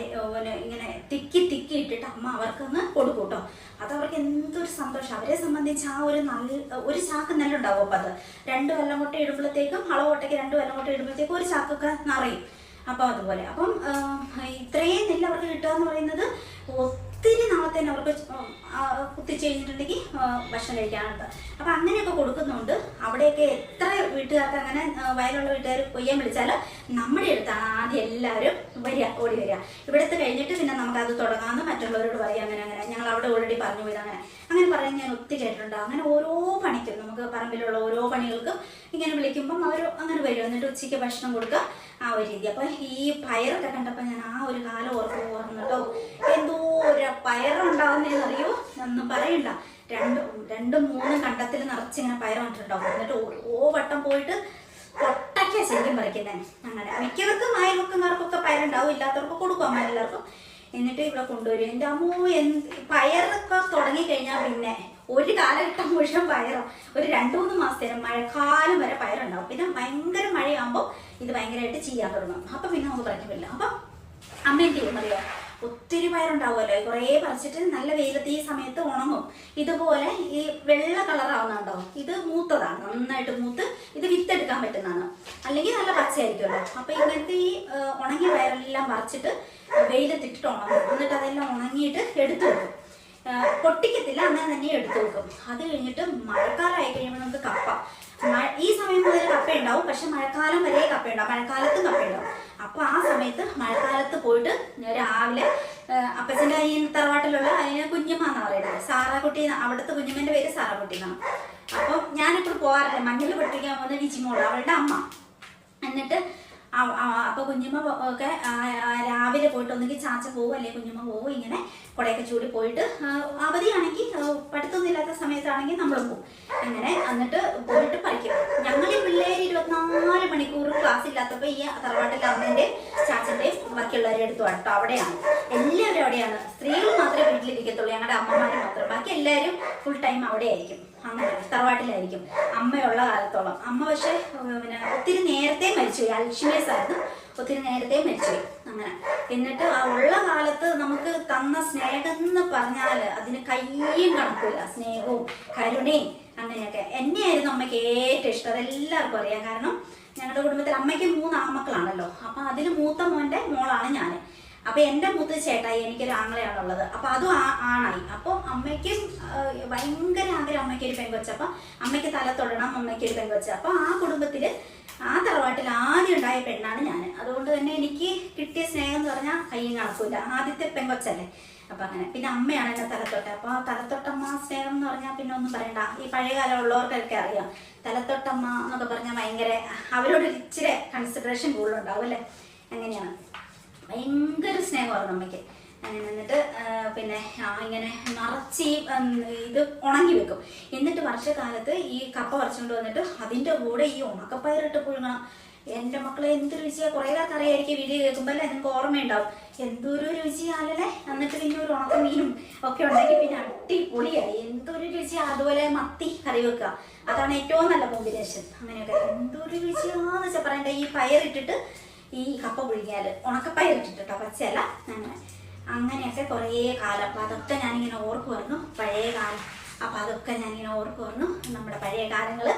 ഇങ്ങനെ തിക്കി തിക്കി ഇട്ടിട്ട് അമ്മ അവർക്കൊന്ന് കൊടുക്കും കേട്ടോ. അത് അവർക്ക് എന്തൊരു സന്തോഷം. അവരെ സംബന്ധിച്ച് ആ ഒരു നല്ല ഒരു ചാക്ക് നെല്ലുണ്ടാവും അപ്പൊ അത് രണ്ട് വെള്ളം കൊട്ട ഇടുമ്പോഴത്തേക്കും അളവോട്ടയ്ക്ക് രണ്ട് വെള്ളം കൊട്ട ഇടുമ്പോഴത്തേക്കും ഒരു ചാക്കൊക്കെ നിറയും. അപ്പോൾ അതുപോലെ. അപ്പം ഇത്രയും നെല്ല് അവർക്ക് കിട്ടുക എന്ന് പറയുന്നത് ഒത്തിരി നാളത്തെ അവർക്ക് ഉം, ആ, കുത്തിച്ച് കഴിഞ്ഞിട്ടുണ്ടെങ്കിൽ ആ, ഭക്ഷണം കഴിക്കാനുള്ളത് അപ്പം അങ്ങനെയൊക്കെ കൊടുക്കുന്നുണ്ട്. അവിടെയൊക്കെ എത്ര വീട്ടുകാർക്ക് അങ്ങനെ വയലുള്ള വീട്ടുകാർ കൊയ്യാൻ വിളിച്ചാൽ നമ്മുടെ അടുത്താണ് ആദ്യം എല്ലാവരും വരിക ഓടി വരിക. ഇവിടുത്തെ കഴിഞ്ഞിട്ട് പിന്നെ നമുക്കത് തുടങ്ങാമെന്ന് മറ്റുള്ളവരോട് പറയാം അങ്ങനെ അങ്ങനെ. ഞങ്ങൾ അവിടെ ഓൾറെഡി പറഞ്ഞു പോയത് അങ്ങനെ. അങ്ങനെ പറയാൻ ഞാൻ ഒത്തിരി കേട്ടിട്ടുണ്ട് അങ്ങനെ ഓരോ പണിക്കും നമുക്ക് പറമ്പിലുള്ള ഓരോ പണികൾക്കും ഇങ്ങനെ വിളിക്കുമ്പം അവർ അങ്ങനെ വരും. എന്നിട്ട് ഉച്ചയ്ക്ക് ഭക്ഷണം കൊടുക്കുക ആ ഒരു രീതി. അപ്പം ഈ പയറൊക്കെ കണ്ടപ്പോൾ ഞാൻ ആ ഒരു കാലം ഓർക്കും ഓർമ്മ കേട്ടോ. എന്തോ ഒരു പയറുണ്ടാവുന്നേന്ന് അറിയോ ഒന്നും പറയണ്ട. രണ്ട് രണ്ടും മൂന്നും കണ്ടത്തിൽ നിറച്ചിങ്ങനെ പയർ വന്നിട്ടുണ്ടാവും. എന്നിട്ട് ഓ വട്ടം പോയിട്ട് പൊട്ടയ്ക്കാ ശരിക്കും പറിക്കുന്നത് അങ്ങനെ. മിക്കവർക്കും അയൽവക്കങ്ങാർക്കൊക്കെ പയറുണ്ടാവും. ഇല്ലാത്തവർക്ക് കൊടുക്കും അമ്മ എല്ലാവർക്കും. എന്നിട്ട് ഇവിടെ കൊണ്ടുവരും. എന്റെ അമ്മോ എന്ത് പയറൊക്കെ തുടങ്ങിക്കഴിഞ്ഞാൽ പിന്നെ ഒരു കാലഘട്ടം മുഴുവൻ പയറും ഒരു രണ്ടു മൂന്ന് മാസത്തേരം മഴക്കാലം വരെ പയറുണ്ടാവും. പിന്നെ ഭയങ്കര മഴയാകുമ്പോൾ ഇത് ഭയങ്കരമായിട്ട് ചെയ്യാൻ തുടങ്ങും. അപ്പം പിന്നെ നമുക്ക് പറ്റില്ല. അപ്പം അമ്മ എന്ത് ചെയ്യും അറിയോ? ഒത്തിരി പയറുണ്ടാവുമല്ലോ. കുറേ പറിച്ചിട്ട് നല്ല വെയിലത്ത് ഈ സമയത്ത് ഉണങ്ങും. ഇതുപോലെ ഈ വെള്ള കളറാവുന്നുണ്ടോ ഇത് മൂത്തതാണ്. നന്നായിട്ട് മൂത്ത് ഇത് വിത്തെടുക്കാൻ പറ്റുന്നതാണ്. അല്ലെങ്കിൽ നല്ല പച്ചയായിരിക്കുമല്ലോ അപ്പൊ ഇങ്ങനത്തെ ഈ ഉണങ്ങിയ പയറെല്ലാം പറിച്ചിട്ട് വെയിലത്തിട്ടിട്ട് ഉണങ്ങും. എന്നിട്ട് അതെല്ലാം ഉണങ്ങിയിട്ട് എടുത്തു വെക്കും. പൊട്ടിക്കത്തില്ല. അങ്ങനെ തന്നെ എടുത്തു വെക്കും. അത് കഴിഞ്ഞിട്ട് മഴക്കാലമായി കഴിയുമ്പോൾ നമുക്ക് കപ്പ. ഈ സമയം മുതൽ കപ്പ ഉണ്ടാവും പക്ഷെ മഴക്കാലം വരെ കപ്പ ഉണ്ടാവും മഴക്കാലത്തും കപ്പ ഉണ്ടാവും അപ്പൊ ആ സമയത്ത് മഴക്കാലത്ത് പോയിട്ട് രാവിലെ അപ്പച്ചന്റെ ഈ തറവാട്ടിലുള്ള അതിന് കുഞ്ഞമ്മ എന്ന് പറയുന്നത്. സാറാക്കുട്ടി അവിടുത്തെ കുഞ്ഞമ്മന്റെ പേര് സാറാക്കുട്ടി എന്നാണ്. അപ്പൊ ഞാനിപ്പോൾ പോകാറില്ല മഞ്ഞൾ പൊട്ടിക്കാൻ പോകുന്ന വിജിമോൾ അവളുടെ അമ്മ. എന്നിട്ട് അപ്പൊ കുഞ്ഞമ്മ ഒക്കെ രാവിലെ പോയിട്ട് ഒന്നുകിൽ ചാച്ച പോവും അല്ലെങ്കിൽ കുഞ്ഞമ്മ പോവും ഇങ്ങനെ കുടയൊക്കെ ചൂടി പോയിട്ട് അവധിയാണെങ്കിൽ പഠിത്തൊന്നുമില്ലാത്ത സമയത്താണെങ്കിൽ നമ്മൾ പോകും അങ്ങനെ എന്നിട്ട് പോയിട്ട് പഠിക്കും. ഞങ്ങൾ ഈ പിള്ളേർ ഇരുപത്തിനാല് മണിക്കൂർ ക്ലാസ് ഇല്ലാത്തപ്പോൾ ഈ തറവാട്ടിലെ അമ്മേന്റെ ചാച്ചന്റെയും ബാക്കിയുള്ളവരുടെ അടുത്തും കേട്ടോ അവിടെയാണ്. എല്ലാവരും അവിടെയാണ്. സ്ത്രീകൾ മാത്രമേ വീട്ടിലിരിക്കത്തുള്ളൂ ഞങ്ങളുടെ അമ്മമാർ മാത്രം. ബാക്കി എല്ലാവരും ഫുൾ ടൈം അവിടെ ആയിരിക്കും അങ്ങനെ തറവാട്ടിലായിരിക്കും. അമ്മയുള്ള കാലത്തോളം. അമ്മ പക്ഷെ പിന്നെ ഒത്തിരി നേരത്തെ മരിച്ചുപോയി. അൽഷിമേഴ്സ് ആയിരുന്നു. ഒത്തിരി നേരത്തെ മരിച്ചുപോയി. അങ്ങനെ. എന്നിട്ട് ആ ഉള്ള കാലത്ത് നമുക്ക് തന്ന സ്നേഹം എന്ന് പറഞ്ഞാൽ അതിന് കയ്യും കണക്കില്ല സ്നേഹവും കരുണയും അങ്ങനെയൊക്കെ. എന്നെയായിരുന്നു അമ്മയ്ക്ക് ഏറ്റവും ഇഷ്ടം. അതെല്ലാവർക്കും അറിയാം. കാരണം ഞങ്ങളുടെ കുടുംബത്തിൽ അമ്മയ്ക്ക് മൂന്ന് ആമക്കളാണല്ലോ അപ്പൊ അതിൽ മൂത്ത മോന്റെ മോളാണ് ഞാൻ അപ്പൊ എന്റെ മൂത്ത ചേട്ടായി എനിക്കൊരു ആങ്ങളയാണുള്ളത്. അപ്പൊ അതും ആണായി. അപ്പൊ അമ്മയ്ക്കും ഭയങ്കര ആഗ്രഹം അമ്മയ്ക്ക് ഒരു പെങ്കൊച്ച അപ്പൊ അമ്മയ്ക്ക് തല തൊടണം അമ്മയ്ക്ക് ഒരു പെങ്കൊച്ച അപ്പൊ ആ കുടുംബത്തിൽ ആ തറവാട്ടിൽ ആദ്യം ഉണ്ടായ പെണ്ണാണ് ഞാൻ അതുകൊണ്ട് തന്നെ എനിക്ക് കിട്ടിയ സ്നേഹം എന്ന് പറഞ്ഞാൽ കയ്യും കണക്കൂല ആദ്യത്തെ പെങ്കൊച്ചല്ലേ അപ്പൊ അങ്ങനെ. പിന്നെ അമ്മയാണ് എന്റെ തലത്തൊട്ട അപ്പൊ തലത്തൊട്ടമ്മ സ്നേഹം എന്ന് പറഞ്ഞാൽ പിന്നെ ഒന്നും പറയണ്ട. ഈ പഴയകാലം ഉള്ളവർക്കൊക്കെ അറിയാം. തലത്തൊട്ടമ്മ എന്നൊക്കെ പറഞ്ഞാൽ ഭയങ്കര അവരോട് ഇച്ചിരി കൺസിഡറേഷൻ കൂടുതലുണ്ടാവും അല്ലേ? അങ്ങനെയാണ്. ഭയങ്കര സ്നേഹമായിരുന്നു അമ്മയ്ക്ക്. അങ്ങനെ നിന്നിട്ട് പിന്നെ ഇങ്ങനെ നിറച്ച് ഇത് ഉണങ്ങി വെക്കും. എന്നിട്ട് വർഷക്കാലത്ത് ഈ കപ്പ പറിച്ചുകൊണ്ട് വന്നിട്ട് അതിന്റെ കൂടെ ഈ ഉണക്കപ്പയറിട്ട് പുഴുങ്ങണം. എന്റെ മക്കളെ എന്ത് രുചിയാ. കുറേ കാലത്ത് അറിയായിരിക്കും വീഡിയോ കേൾക്കുമ്പോൾ അല്ലേ? നിങ്ങൾക്ക് ഓർമ്മയുണ്ടാവും. എന്തൊരു രുചിയാണല്ലേ എന്നിട്ട് പിന്നെ ഒരു ഉണക്ക മീനും ഒക്കെ ഉണ്ടെങ്കിൽ പിന്നെ അടിപൊളിയായി. എന്തൊരു രുചി അതുപോലെ മത്തി കറി വെക്കുക. അതാണ് ഏറ്റവും നല്ല കോമ്പിനേഷൻ അങ്ങനെയൊക്കെ. എന്തൊരു രുചിയാന്ന് വെച്ചാൽ പറയണ്ട? ഈ പയറിട്ടിട്ട് ഈ കപ്പ പുഴുങ്ങിയാൽ ഉണക്കപ്പായ ഇട്ടിട്ടോ പച്ചയല്ല. അങ്ങനെ അങ്ങനെയൊക്കെ കുറേ കാലം. അപ്പം അതൊക്കെ ഞാനിങ്ങനെ ഓർക്കുമായിരുന്നു പഴയ കാലം. അപ്പം അതൊക്കെ ഞാനിങ്ങനെ ഓർക്കുമായിരുന്നു നമ്മുടെ പഴയ കാലങ്ങൾ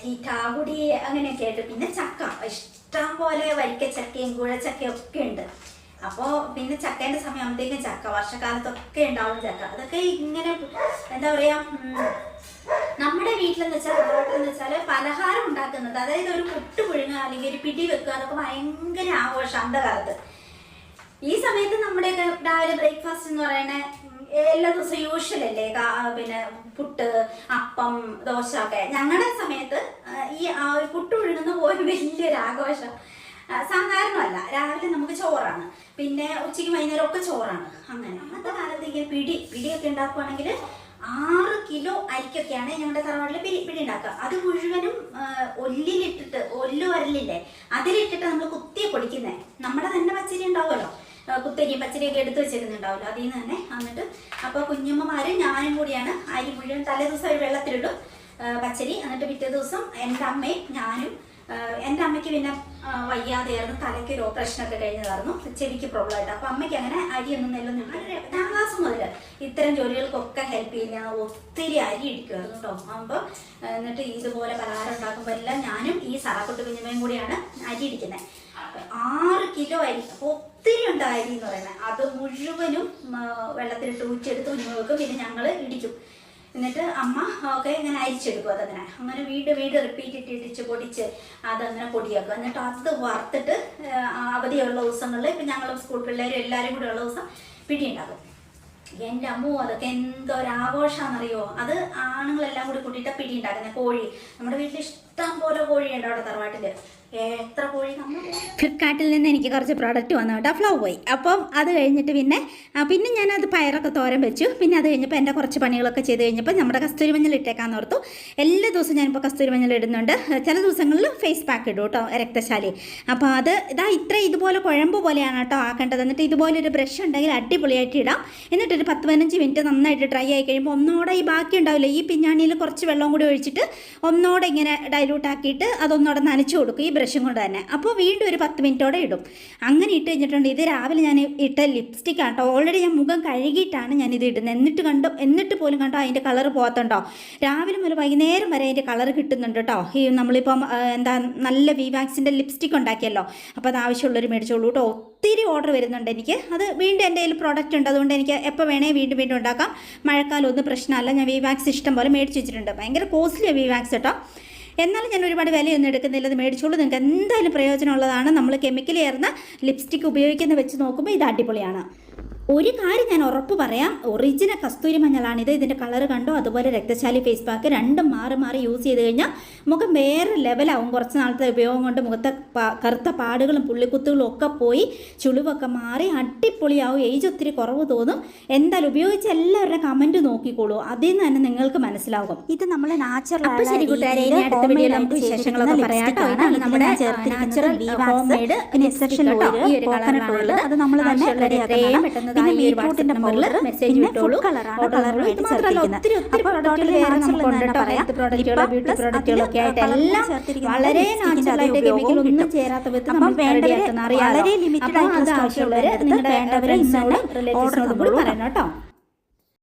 തീറ്റാകുടി അങ്ങനെയൊക്കെ ആയിട്ട്. പിന്നെ ചക്ക. ഇഷ്ടം പോലെ വരിക്കച്ചക്കയും കുഴച്ചക്കയും ഒക്കെ ഉണ്ട്. അപ്പോൾ പിന്നെ ചക്കേന്റെ സമയമാകുമ്പോഴത്തേക്കും ചക്ക വർഷക്കാലത്തൊക്കെ ഉണ്ടാവും ചക്ക. അതൊക്കെ ഇങ്ങനെ എന്താ പറയുക നമ്മുടെ വീട്ടിലെന്ന് വെച്ചാൽ എന്ന് വെച്ചാൽ പലഹാരം ഉണ്ടാക്കുന്നത്. അതായത് ഒരു പുട്ട് പുഴുങ്ങുക അല്ലെങ്കിൽ ഒരു പിടി വെക്കുക അതൊക്കെ ഭയങ്കര ആഘോഷം അന്ധകാലത്ത് ഈ സമയത്ത് നമ്മുടെയൊക്കെ രാവിലെ ബ്രേക്ക്ഫാസ്റ്റ് എന്ന് പറയുന്നത് എല്ലാ ദിവസവും യൂഷ്വൽ അല്ലേ? പിന്നെ പുട്ട് അപ്പം ദോശ ഒക്കെ. ഞങ്ങളുടെ സമയത്ത് ഈ പുട്ട് പുഴുങ്ങുന്ന പോലും വലിയൊരു ആഘോഷം. സാധാരണമല്ല. രാവിലെ നമുക്ക് ചോറാണ്. പിന്നെ ഉച്ചയ്ക്ക് വൈകുന്നേരം ഒക്കെ ചോറാണ്. അങ്ങനെ. അന്നത്തെ കാലത്ത് ഇങ്ങനെ പിടി പിടിയൊക്കെ ഉണ്ടാക്കുവാണെങ്കിൽ ആറ് കിലോ അരിക്കൊക്കെയാണ് ഞങ്ങളുടെ തറവാട്ടിൽ പിടി പിടി ഉണ്ടാക്കുക. അത് മുഴുവനും ഒല്ലിലിട്ടിട്ട് ഒല്ലു വരലില്ലേ അതിലിട്ടിട്ട് നമ്മൾ കുത്തിയെ പൊടിക്കുന്നത് നമ്മുടെ തന്നെ പച്ചരി ഉണ്ടാവുമല്ലോ. കുത്തരിയും പച്ചരിയൊക്കെ എടുത്തു വെച്ചിരുന്നുണ്ടാവുമല്ലോ അതിൽ നിന്ന് തന്നെ എന്നിട്ട് അപ്പോൾ കുഞ്ഞമ്മമാര് ഞാനും കൂടിയാണ് അരി മുഴുവൻ തലേ ദിവസം ഒരു വെള്ളത്തിലിടും പച്ചരി. എന്നിട്ട് പിറ്റേ ദിവസം എന്റെ അമ്മയും ഞാനും എന്റെ അമ്മയ്ക്ക് പിന്നെ വയ്യാതെ വയ്യാതെയായിരുന്നു. തലയ്ക്ക് ഒരു ഓപ്പറേഷനൊക്കെ കഴിഞ്ഞതായിരുന്നു. ചെവിക്ക് പ്രോബ്ലം ആയിട്ട്. അപ്പൊ അമ്മയ്ക്ക് അങ്ങനെ അരിയൊന്നും നെല്ലൊന്നും. എട്ടാം ക്ലാസ് മുതൽ ഇത്തരം ജോലികൾക്കൊക്കെ ഹെൽപ്പ് ചെയ്യുന്ന ഒത്തിരി അരി ഇടിക്കുമായിരുന്നു കേട്ടോ അപ്പോൾ എന്നിട്ട് ഇതുപോലെ പലഹാരം ഉണ്ടാക്കുമ്പോൾ എല്ലാം ഞാനും ഈ സറാക്കുട്ടി കുഞ്ഞമ്മയും കൂടിയാണ് അരി ഇടിക്കുന്നത് ആറ് കിലോ അരി. ഒത്തിരി ഉണ്ട് അരി എന്ന് പറയുന്നത് അത് മുഴുവനും വെള്ളത്തിലിട്ട് ഊറ്റിയെടുത്ത് കുഞ്ഞുങ്ങൾക്കും പിന്നെ ഞങ്ങൾ ഇടിക്കും. എന്നിട്ട് അമ്മ ഒക്കെ ഇങ്ങനെ അരിച്ചെടുക്കും അതങ്ങനെ. അങ്ങനെ വീട് വീട് റിപ്പീറ്റ് ഇട്ട് ഇടിച്ച് പൊടിച്ച് അതങ്ങനെ പൊടിയാക്കും. എന്നിട്ട് അത് വറുത്തിട്ട് അവധിയുള്ള ദിവസങ്ങളിൽ ഇപ്പം ഞങ്ങൾ സ്കൂൾ പിള്ളേരും എല്ലാവരും കൂടെ ഉള്ള ദിവസം പിടി എന്റെ അമ്മ അതൊക്കെ എന്തൊരാഘോഷമാണെന്നറിയോ അത് ആണുങ്ങളെല്ലാം കൂടി കൂട്ടിയിട്ട് പിടി ഉണ്ടാക്കുന്നത്. കോഴി. നമ്മുടെ വീട്ടിൽ ഇഷ്ടം പോലെ കോഴിയുണ്ട് അവിടെ തറവാട്ടിൽ ഫ്ലിപ്കാർട്ടിൽ നിന്ന് എനിക്ക് കുറച്ച് പ്രോഡക്റ്റ് വന്നു കേട്ടോ. ഫ്ലോ പോയി. അപ്പം അത് കഴിഞ്ഞിട്ട് പിന്നെ പിന്നെ ഞാനത് പയറൊക്കെ തോരൻ വെച്ചു. പിന്നെ അത് കഴിഞ്ഞപ്പോൾ എന്റെ കുറച്ച് പണികളൊക്കെ ചെയ്ത് കഴിഞ്ഞപ്പോൾ നമ്മുടെ കസ്തൂരി മഞ്ഞൾ ഇട്ടേക്കാന്ന് ഓർത്തു. എല്ലാ ദിവസവും ഞാനിപ്പോൾ കസ്തൂരി മഞ്ഞൾ ഇടുന്നുണ്ട്. ചില ദിവസങ്ങളിൽ ഫേസ് പാക്ക് ഇടും കേട്ടോ രക്തശാലി. അപ്പോൾ അത് ഇതാ ഇത്ര ഇതുപോലെ കുഴമ്പ് പോലെയാണ് കേട്ടോ ആക്കേണ്ടത്. എന്നിട്ട് ഇതുപോലെ ഒരു ബ്രഷ് ഉണ്ടെങ്കിൽ അടിപൊളിയായിട്ട് ഇടാം. എന്നിട്ടൊരു പത്ത് പതിനഞ്ച് മിനിറ്റ് നന്നായിട്ട് ഡ്രൈ ആയി കഴിയുമ്പോൾ ഒന്നോടെ ഈ ബാക്കി ഉണ്ടാവില്ല ഈ പിഞ്ഞാണിയിൽ കുറച്ച് വെള്ളം കൂടി ഒഴിച്ചിട്ട് ഒന്നോടെ ഇങ്ങനെ ഡൈലൂട്ട് ആക്കിയിട്ട് അതൊന്നോടെ നനച്ചു കൊടുക്കും. ഈ ബ്രഷും കൊണ്ട് തന്നെ. അപ്പോൾ വീണ്ടും ഒരു പത്ത് മിനിറ്റോടെ ഇടും. അങ്ങനെ ഇട്ട് കഴിഞ്ഞിട്ടുണ്ട്. ഇത് രാവിലെ ഞാൻ ഇട്ട ലിപ്സ്റ്റിക് ആണ് കേട്ടോ. ഓൾറെഡി ഞാൻ മുഖം കഴുകിയിട്ടാണ് ഞാൻ ഇത് ഇടുന്നത്. എന്നിട്ട് കണ്ടു എന്നിട്ട് പോലും കണ്ടോ അതിന്റെ കളർ പോകത്തുണ്ടോ രാവിലെ മുതൽ വൈകുന്നേരം വരെ അതിന്റെ കളർ കിട്ടുന്നുണ്ട് കേട്ടോ. ഈ നമ്മളിപ്പം എന്താ നല്ല വി വാക്സിന്റെ ലിപ്സ്റ്റിക് ഉണ്ടാക്കിയല്ലോ. അപ്പോൾ അത് ആവശ്യമുള്ളവർ മേടിച്ചോളൂ കേട്ടോ. ഒത്തിരി ഓർഡർ വരുന്നുണ്ട് എനിക്ക്. അത് വീണ്ടും എന്റെ കയ്യിൽ പ്രോഡക്റ്റ് ഉണ്ട്. അതുകൊണ്ട് എനിക്ക് എപ്പോൾ വേണേ വീണ്ടും വീണ്ടും ഉണ്ടാക്കാം. മഴക്കാലം ഒന്നും പ്രശ്നമല്ല. ഞാൻ വി വാക്സ് ഇഷ്ടം പോലെ മേടിച്ച് വെച്ചിട്ടുണ്ട്. ഭയങ്കര കോസ്റ്റ്ലിയാണ് വി വാക്സ് കേട്ടോ. എന്നാലും ഞാൻ ഒരുപാട് വിലയൊന്നും എടുക്കുന്നില്ല അത് മേടിച്ചോളൂ. നിങ്ങൾക്ക് എന്തായാലും പ്രയോജനമുള്ളതാണ്. നമ്മൾ കെമിക്കൽ ചേർന്ന ലിപ്സ്റ്റിക് ഉപയോഗിക്കുന്ന വെച്ച് നോക്കുമ്പോൾ ഇത് അടിപൊളിയാണ്. ഒരു കാര്യം ഞാൻ ഉറപ്പ് പറയാം. ഒറിജിനൽ കസ്തൂരി മഞ്ഞളാണിത് ഇതിന്റെ കളർ കണ്ടോ? അതുപോലെ രക്തശാലി ഫേസ് പാക്ക് രണ്ടും മാറി മാറി യൂസ് ചെയ്ത് കഴിഞ്ഞാൽ മുഖം വേറെ ലെവലാവും കുറച്ച് നാളത്തെ ഉപയോഗം കൊണ്ട് മുഖത്തെ കറുത്ത പാടുകളും പുള്ളിക്കുത്തുകളും ഒക്കെ പോയി ചുളിവൊക്കെ മാറി അടിപൊളിയാവും. ഏജ് ഒത്തിരി കുറവ് തോന്നും. എന്തായാലും ഉപയോഗിച്ച് എല്ലാവരുടെ കമന്റ് നോക്കിക്കോളൂ. അതിൽ നിന്ന് തന്നെ നിങ്ങൾക്ക് മനസ്സിലാകും. ഇത് നമ്മൾ നാച്ചുറൽ ശരി കൂട്ടുകാരെ ഇനി അടുത്ത വീഡിയോയിൽ നമുക്ക് വിശേഷങ്ങളൊക്കെ പറയാം കേട്ടോ. ഇതാണ് നമ്മുടെ natural home made exception oil ഈ ഒരു കോക്കനട്ട് അത് നമ്മൾ തന്നെ പിന്നെ നമ്പറിൽ പൗഡർ പിന്നെ ഫുഡ് കളറാണ് ഓർഡർ ചേർത്തിരിക്കുന്നത്. അപ്പോൾ പ്രോഡക്റ്റുകളൊക്കെ ആയിട്ട് എല്ലാം വളരെ നാച്ചുറലായിട്ട് കെമിക്കൽ ഒന്നും ചേരാത്ത വിധത്തിൽ അപ്പം വേണ്ടവര് വളരെ ലിമിറ്റഡ് ആയിട്ടുള്ള ഉള്ളവരുടെ നിങ്ങളുടെ വേണ്ടവര് റിലേറ്റീവ്സിനോടും കൂടി പറയണം കേട്ടോ.